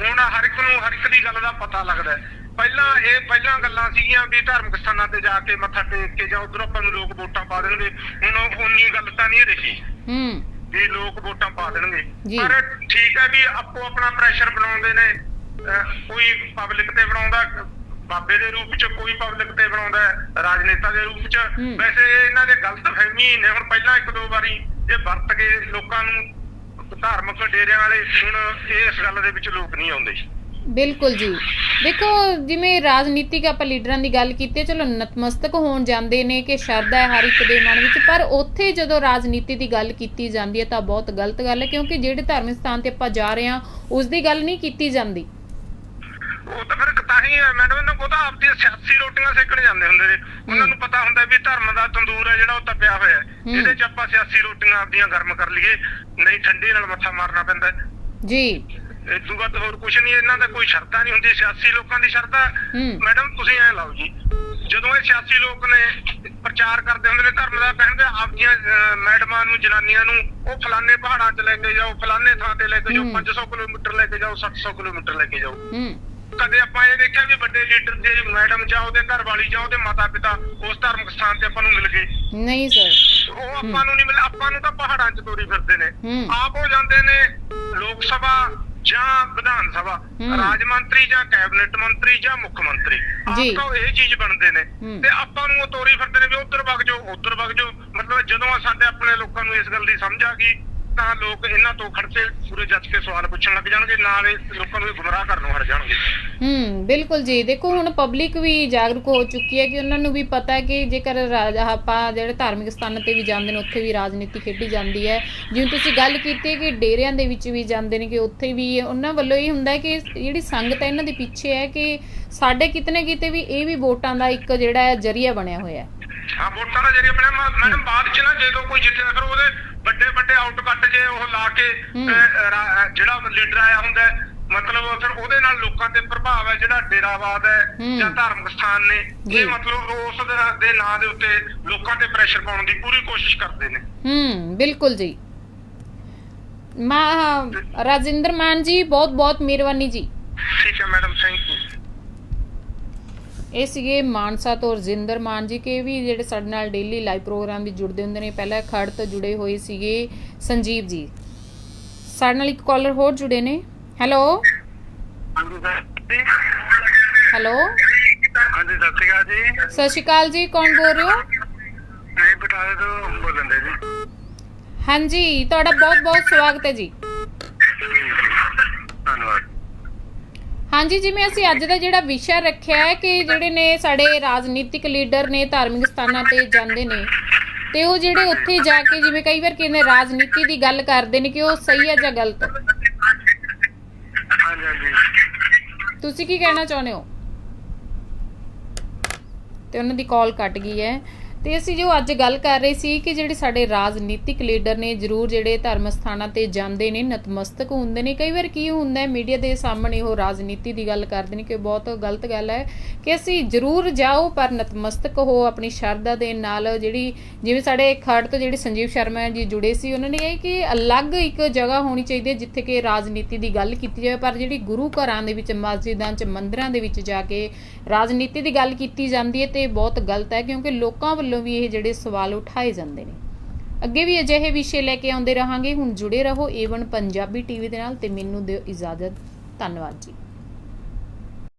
[SPEAKER 3] ਹੁਣ ਹਰ ਇੱਕ ਨੂੰ ਹਰ ਇੱਕ ਦੀ ਗੱਲ ਦਾ ਪਤਾ ਲੱਗਦਾ ਹੈ। ਪਹਿਲਾਂ ਇਹ ਪਹਿਲਾਂ ਗੱਲਾਂ ਸੀਗੀਆਂ ਵੀ ਧਾਰਮਿਕ ਸਥਾਨਾਂ ਤੇ ਜਾ ਕੇ ਮੱਥਾ ਟੇਕ ਕੇ ਜਾਂ ਉਧਰ ਆਪਾਂ ਨੂੰ ਲੋਕ ਵੋਟਾਂ ਪਾ ਦੇਣਗੇ। ਹੁਣ ਉਹ- ਉਨੀ ਗੱਲ ਤਾਂ ਨਹੀਂ ਰਹੀ।
[SPEAKER 1] ਹੂੰ।
[SPEAKER 3] ਵੀ ਲੋਕ ਵੋਟਾਂ ਪਾ ਦੇਣਗੇ।
[SPEAKER 1] ਜੀ।
[SPEAKER 3] ਪਰ ਠੀਕ ਹੈ ਵੀ ਆਪੋ ਆਪਣਾ ਪ੍ਰੈਸ਼ਰ ਬਣਾਉਂਦੇ ਨੇ। ਅਹ ਕੋਈ ਪਬਲਿਕ ਤੇ ਬਣਾਉਂਦਾ ਬਾਬੇ ਦੇ ਰੂਪ ਚ ਕੋਈ ਪਬਲਿਕ ਤੇ ਬਣਾਉਂਦਾ ਹੈ, ਰਾਜਨੇਤਾ ਦੇ ਰੂਪ ਚ।
[SPEAKER 1] ਹੂੰ।
[SPEAKER 3] ਵੈਸੇ ਇਹ ਇਹਨਾਂ ਦੇ ਗਲਤ ਫਹਿਮੀ ਨੇ। ਹੁਣ ਪਹਿਲਾਂ ਇੱਕ ਦੋ ਵਾਰੀ ਇਹ ਵਰਤ ਕੇ ਲੋਕਾਂ ਨੂੰ ਧਾਰਮਿਕ ਡੇਰਿਆਂ ਵਾਲੇ ਹੁਣ ਇਸ ਗੱਲ ਦੇ ਵਿੱਚ ਲੋਕ ਨਹੀਂ ਆਉਂਦੇ।
[SPEAKER 1] ਬਿਲਕੁਲ ਜੀ। ਦੇਖੋ ਜਿਵੇਂ ਰਾਜਨੀਤਿਕ ਆਪਾਂ ਲੀਡਰਾਂ ਦੀ ਗੱਲ ਕੀਤੀ ਚਲੋ ਨਤਮਸਤਕ ਹੋਣ ਜਾਂਦੇ ਨੇ ਕਿ ਸ਼ਰਧਾ ਹੈ ਹਰ ਇੱਕ ਦੇ ਮਨ ਵਿੱਚ ਪਰ ਉੱਥੇ ਜਦੋਂ ਰਾਜਨੀਤੀ ਦੀ ਗੱਲ ਕੀਤੀ ਜਾਂਦੀ ਹੈ ਤਾਂ ਬਹੁਤ ਗਲਤ ਗੱਲ ਹੈ ਕਿਉਂਕਿ ਜਿਹੜੇ ਧਾਰਮਿਕ ਸਥਾਨ ਤੇ ਆਪਾਂ ਜਾ ਰਹੇ ਹਾਂ ਉਸ ਦੀ ਗੱਲ ਨਹੀਂ ਕੀਤੀ ਜਾਂਦੀ।
[SPEAKER 3] ਉਹ ਤਾਂ ਫਿਰ ਤਾਂ ਹੀ ਮੈਡਮ ਇਹਨਾਂ ਕੋਲ ਤਾਂ ਆਪਦੀ ਸਿਆਸੀ ਰੋਟੀਆਂ ਸੇਕਣ ਜਾਂਦੇ ਹੁੰਦੇ ਨੇ। ਉਹਨਾਂ ਨੂੰ ਪਤਾ ਹੁੰਦਾ ਵੀ ਧਰਮ ਦਾ ਤੰਦੂਰ ਹੈ ਜਿਹੜਾ ਉਹ ਤਪਿਆ ਹੋਇਆ ਹੈ। ਇਹਦੇ 'ਚ ਆਪਾਂ ਸਿਆਸੀ ਰੋਟੀਆਂ ਆਪਦੀਆਂ ਗਰਮ ਕਰ ਲਈਏ ਨਹੀਂ ਠੰਡੇ ਨਾਲ ਮੱਥਾ ਮਾਰਨਾ ਪੈਂਦਾ
[SPEAKER 1] ਜੀ।
[SPEAKER 3] ਤੋਂ ਵੱਧ ਹੋਰ ਕੁਝ ਨਹੀਂ ਇਹਨਾਂ ਦਾ ਕੋਈ ਸ਼ਰਤਾਂ ਨਹੀਂ ਹੁੰਦੀ ਸਿਆਸੀ ਲੋਕਾਂ ਦੀ ਸ਼ਰਤਾਂ।
[SPEAKER 1] ਹੂੰ।
[SPEAKER 3] ਮੈਡਮ ਤੁਸੀਂ ਐ ਲਾਓ ਜੀ ਜਦੋਂ ਇਹ ਸਿਆਸੀ ਲੋਕ ਨੇ ਪ੍ਰਚਾਰ ਕਰਦੇ ਹੁੰਦੇ ਨੇ ਧਰਮ ਦਾ ਕਹਿੰਦੇ ਆਪਦੀਆਂ ਅਹ, ਮੈਡਮਾਂ ਨੂੰ ਜਨਾਨੀਆਂ ਨੂੰ ਉਹ ਫਲਾਣੇ ਪਹਾੜਾਂ 'ਚ ਲੈ ਕੇ ਜਾਓ ਫਲਾਣੇ ਥਾਂ ਤੇ ਲੈ ਕੇ ਜਾਓ
[SPEAKER 1] ਹੂੰ।
[SPEAKER 3] 500 ਕਿਲੋਮੀਟਰ ਲੈ ਕੇ ਜਾਓ 700 ਕਿਲੋਮੀਟਰ ਲੈ ਕੇ ਜਾਓ।
[SPEAKER 1] ਹੂੰ।
[SPEAKER 3] ਕਦੇ ਆਪਾਂ ਇਹ ਦੇਖਿਆ ਵੀ ਵੱਡੇ ਲੀਡਰ ਦੇ ਮੈਡਮ ਜਾਂ ਉਹਦੇ ਘਰ ਵਾਲੀ ਜਾਂ ਉਹਦੇ ਮਾਤਾ ਪਿਤਾ ਉਸ ਧਾਰਮਿਕ ਸਥਾਨ ਤੇ ਆਪਾਂ ਨੂੰ ਮਿਲ ਗਏ?
[SPEAKER 1] ਨਹੀਂ ਸਰ।
[SPEAKER 3] ਉਹ ਆਪਾਂ ਨੂੰ ਨਹੀਂ ਮਿਲ ਆਪਾਂ ਨੂੰ ਤਾਂ ਪਹਾੜਾਂ 'ਚ ਤੋਰੀ ਫਿਰਦੇ ਨੇ।
[SPEAKER 1] ਹੂੰ।
[SPEAKER 3] ਆਪ ਹੋ ਜਾਂਦੇ ਨੇ ਲੋਕ ਸਭਾ ਜਾਂ ਵਿਧਾਨ ਸਭਾ। ਰਾਜ ਮੰਤਰੀ ਜਾਂ ਕੈਬਨਿਟ ਮੰਤਰੀ ਜਾਂ ਮੁੱਖ ਮੰਤਰੀ
[SPEAKER 1] ਜੀ।
[SPEAKER 3] ਆਪ ਇਹ ਚੀਜ਼ ਬਣਦੇ ਨੇ। ਤੇ ਆਪਾਂ ਨੂੰ ਉਹ ਤੋਰੀ ਫਿਰਦੇ ਨੇ ਵੀ ਉਧਰ ਵਗ ਜਾਓ ਉਧਰ ਵਗ ਜਾਓ ਮਤਲਬ ਜਦੋਂ ਸਾਡੇ ਆਪਣੇ ਲੋਕਾਂ ਨੂੰ ਇਸ ਗੱਲ ਦੀ ਸਮਝ ਆ ਗਈ ਤਾਂ ਲੋਕ ਇਹਨਾਂ ਤੋਂ ਖੜਕੇ ਪੂਰੇ ਜੱਜ ਕੇ ਸਵਾਲ ਪੁੱਛਣ ਲੱਗ ਜਾਣਗੇ ਨਾਲ ਇਹ ਲੋਕਾਂ ਨੂੰ ਇਹ ਗੁੰਮਰਾਹ ਕਰਨ ਨੂੰ ਹਟ ਜਾਣਗੇ।
[SPEAKER 1] ਹੂੰ ਬਿਲਕੁਲ ਜੀ। ਦੇਖੋ ਹੁਣ ਪਬਲਿਕ ਵੀ ਜਾਗਰੂਕ ਹੋ ਚੁੱਕੀ ਹੈ ਕਿ ਉਹਨਾਂ ਨੂੰ ਵੀ ਪਤਾ ਹੈ ਕਿ ਜੇਕਰ ਰਾਜ ਆਪਾਂ ਜਿਹੜੇ ਧਾਰਮਿਕ ਸਥਾਨਾਂ ਤੇ ਵੀ ਜਾਂਦੇ ਨੇ ਉੱਥੇ ਵੀ ਰਾਜਨੀਤੀ ਖੇਡੀ ਜਾਂਦੀ ਹੈ। ਜਿਵੇਂ ਤੁਸੀਂ ਗੱਲ ਕੀਤੀ ਹੈ ਕਿ ਡੇਰਿਆਂ ਦੇ ਵਿੱਚ ਵੀ ਜਾਂਦੇ ਨੇ ਕਿ ਉੱਥੇ ਵੀ ਉਹਨਾਂ ਵੱਲੋਂ ਇਹ ਹੁੰਦਾ ਹੈ ਕਿ ਜਿਹੜੀ ਸੰਗਤ ਹੈ ਇਹਨਾਂ ਦੇ ਪਿੱਛੇ ਹੈ ਕਿ ਸਾਡੇ ਕਿਤੇ ਨਾ ਕਿਤੇ ਵੀ ਇਹ ਵੀ ਵੋਟਾਂ ਦਾ ਇੱਕ ਜਿਹੜਾ ਹੈ ਜਰੀਆ ਬਣਿਆ ਹੋਇਆ ਹੈ।
[SPEAKER 3] ਹਾਂ ਵੋਟਾਂ ਦਾ ਜਰੀਆ ਬਣਿਆ। ਮੈਡਮ ਬਾਅਦ ਚ ਨਾ ਜਦੋਂ ਕੋਈ ਜਿੱਤਿਆ ਫਿਰ ਉਹਦੇ ਵੱਡੇ ਵੱਡੇ ਆਊਟਕੱਟ ਜੇ ਉਹ ਲਾ ਕੇ ਜਿਹੜਾ ਲੀਡਰ ਆਇਆ ਹੁੰਦਾ ਮਤਲਬ ਫਿਰ ਉਹਦੇ ਨਾਲ ਲੋਕਾਂ ਤੇ ਪ੍ਰਭਾਵ ਹੈ ਜਿਹੜਾ ਡੇਰਾਵਾਦ ਹੈ। ਜਾਂ ਧਾਰਮਿਕ ਸਥਾਨ ਨੇ। ਇਹ ਮਤਲਬ ਉਸ ਦੇ- ਦੇ ਨਾਂ ਦੇ ਉੱਤੇ ਲੋਕਾਂ ਤੇ ਪ੍ਰੈਸ਼ਰ ਪਾਉਣ ਦੀ ਪੂਰੀ ਕੋਸ਼ਿਸ਼ ਕਰਦੇ ਨੇ।
[SPEAKER 1] ਹੂੰ ਬਿਲਕੁਲ ਜੀ। ਮਾ ਰਾਜਿੰਦਰ ਮਾਨ ਜੀ ਬਹੁਤ ਬਹੁਤ ਮਿਹਰਬਾਨੀ ਜੀ।
[SPEAKER 3] ਠੀਕ ਹੈ ਮੈਡਮ ਥੈਂਕ ਯੂ
[SPEAKER 1] ਇਹ ਸੀਗੇ ਮਾਨਸਾ ਤੋਂ ਰਜਿੰਦਰ ਮਾਨ ਜੀ ਕੇ ਵੀ ਜਿਹੜੇ ਸਾਡੇ ਨਾਲ ਡੇਲੀ ਲਾਈਵ ਪ੍ਰੋਗਰਾਮ ਵਿੱਚ ਜੁੜਦੇ ਹੁੰਦੇ ਨੇ। ਪਹਿਲਾਂ ਖੜ ਤੋਂ ਜੁੜੇ ਹੋਏ ਸੀਗੇ ਸੰਜੀਵ ਜੀ। ਸਾਡੇ ਨਾਲ ਇੱਕ ਕਾਲਰ ਹੋਰ ਜੁੜੇ ਨੇ। ਹੈਲੋ
[SPEAKER 3] ਹਾਂਜੀ
[SPEAKER 1] ਹੈਲੋ
[SPEAKER 3] ਸਤਿ ਸ਼੍ਰੀ ਅਕਾਲ ਜੀ।
[SPEAKER 1] ਸਤਿ ਸ਼੍ਰੀ ਅਕਾਲ ਜੀ ਕੌਣ ਬੋਲ ਰਹੇ ਹੋ?
[SPEAKER 3] ਨਹੀਂ ਬਟਾਲੇ ਤੋਂ ਬੋਲਣ ਦੇ ਜੀ।
[SPEAKER 1] ਹਾਂਜੀ ਤੁਹਾਡਾ ਬਹੁਤ ਬਹੁਤ ਸਵਾਗਤ ਹੈ ਜੀ।
[SPEAKER 3] ਧੰਨਵਾਦ।
[SPEAKER 1] ਹਾਂਜੀ ਜਿਵੇਂ ਅਸੀਂ ਅੱਜ ਦਾ ਜਿਹੜਾ ਵਿਸ਼ਾ ਰੱਖਿਆ ਹੈ ਕਿ ਜਿਹੜੇ ਨੇ ਸਾਡੇ ਰਾਜਨੀਤਿਕ ਲੀਡਰ ਨੇ ਧਾਰਮਿਕ ਸਥਾਨਾਂ ਤੇ ਜਾਂਦੇ ਨੇ ਤੇ ਉਹ ਜਿਹੜੇ ਉੱਥੇ ਜਾ ਕੇ ਜਿਵੇਂ ਕਈ ਵਾਰ ਕਹਿੰਦੇ ਰਾਜਨੀਤੀ ਦੀ ਗੱਲ ਕਰਦੇ ਨੇ ਕਿ ਉਹ ਸਹੀ ਹੈ ਜਾਂ ਗਲਤ?
[SPEAKER 3] ਹਾਂਜੀ ਹਾਂਜੀ।
[SPEAKER 1] ਤੁਸੀਂ ਕੀ ਕਹਿਣਾ ਚਾਹੁੰਦੇ ਹੋ? ਤੇ ਉਹਨਾਂ ਦੀ ਕਾਲ ਕੱਟ ਗਈ ਹੈ। ਤੇ ਅਸੀਂ ਜੋ ਅੱਜ ਗੱਲ ਕਰ ਰਹੇ ਸੀ ਕਿ ਜਿਹੜੇ ਸਾਡੇ ਰਾਜਨੀਤਿਕ ਲੀਡਰ ਨੇ, ਜ਼ਰੂਰ ਜਿਹੜੇ ਧਰਮ ਸਥਾਨਾਂ ਤੇ ਜਾਂਦੇ ਨੇ, ਨਤਮਸਤਕ ਹੁੰਦੇ ਨੇ, ਕਈ ਵਾਰ ਕੀ ਹੁੰਦਾ ਮੀਡੀਆ ਦੇ ਸਾਹਮਣੇ ਉਹ ਰਾਜਨੀਤੀ ਦੀ ਗੱਲ ਕਰਦੇ ਨੇ ਕਿ ਬਹੁਤ ਗਲਤ ਗੱਲ ਹੈ ਕਿ ਅਸੀਂ ਜ਼ਰੂਰ ਜਾਓ ਪਰ ਨਤਮਸਤਕ ਹੋ ਆਪਣੀ ਸ਼ਰਧਾ ਦੇ ਨਾਲ। ਜਿਹੜੀ ਜਿਵੇਂ ਸਾਡੇ ਖੜ ਤੋਂ ਜਿਹੜੇ ਸੰਜੀਵ ਸ਼ਰਮਾ ਜੀ ਜੁੜੇ ਸੀ, ਉਹਨਾਂ ਨੇ ਇਹ ਕਿ ਅਲੱਗ ਇੱਕ ਜਗ੍ਹਾ ਹੋਣੀ ਚਾਹੀਦੀ ਹੈ ਜਿੱਥੇ ਕਿ ਰਾਜਨੀਤੀ ਦੀ ਗੱਲ ਕੀਤੀ ਜਾਵੇ। ਪਰ ਜਿਹੜੀ ਗੁਰੂ ਘਰਾਂ ਦੇ ਵਿੱਚ, ਮਸਜਿਦਾਂ 'ਚ, ਮੰਦਿਰਾਂ ਦੇ ਵਿੱਚ ਜਾ ਕੇ ਰਾਜਨੀਤੀ ਦੀ ਗੱਲ ਕੀਤੀ ਜਾਂਦੀ ਹੈ ਤੇ ਬਹੁਤ ਗਲਤ ਹੈ ਕਿਉਂਕਿ ਲੋਕਾਂ ਵੱਲੋਂ ਵੀ ਇਹ ਜਿਹੜੇ ਸਵਾਲ ਉਠਾਏ ਜਾਂਦੇ ਨੇ। ਅੱਗੇ ਵੀ ਅਜਿਹੇ ਵਿਸ਼ੇ ਲੈ ਕੇ ਆਉਂਦੇ ਰਹਾਂਗੇ। ਹੁਣ ਜੁੜੇ ਰਹੋ ਏਵਨ ਪੰਜਾਬੀ ਟੀਵੀ ਦੇ ਨਾਲ ਤੇ ਮੈਨੂੰ ਦਿਓ ਇਜਾਜ਼ਤ। ਧੰਨਵਾਦ ਜੀ।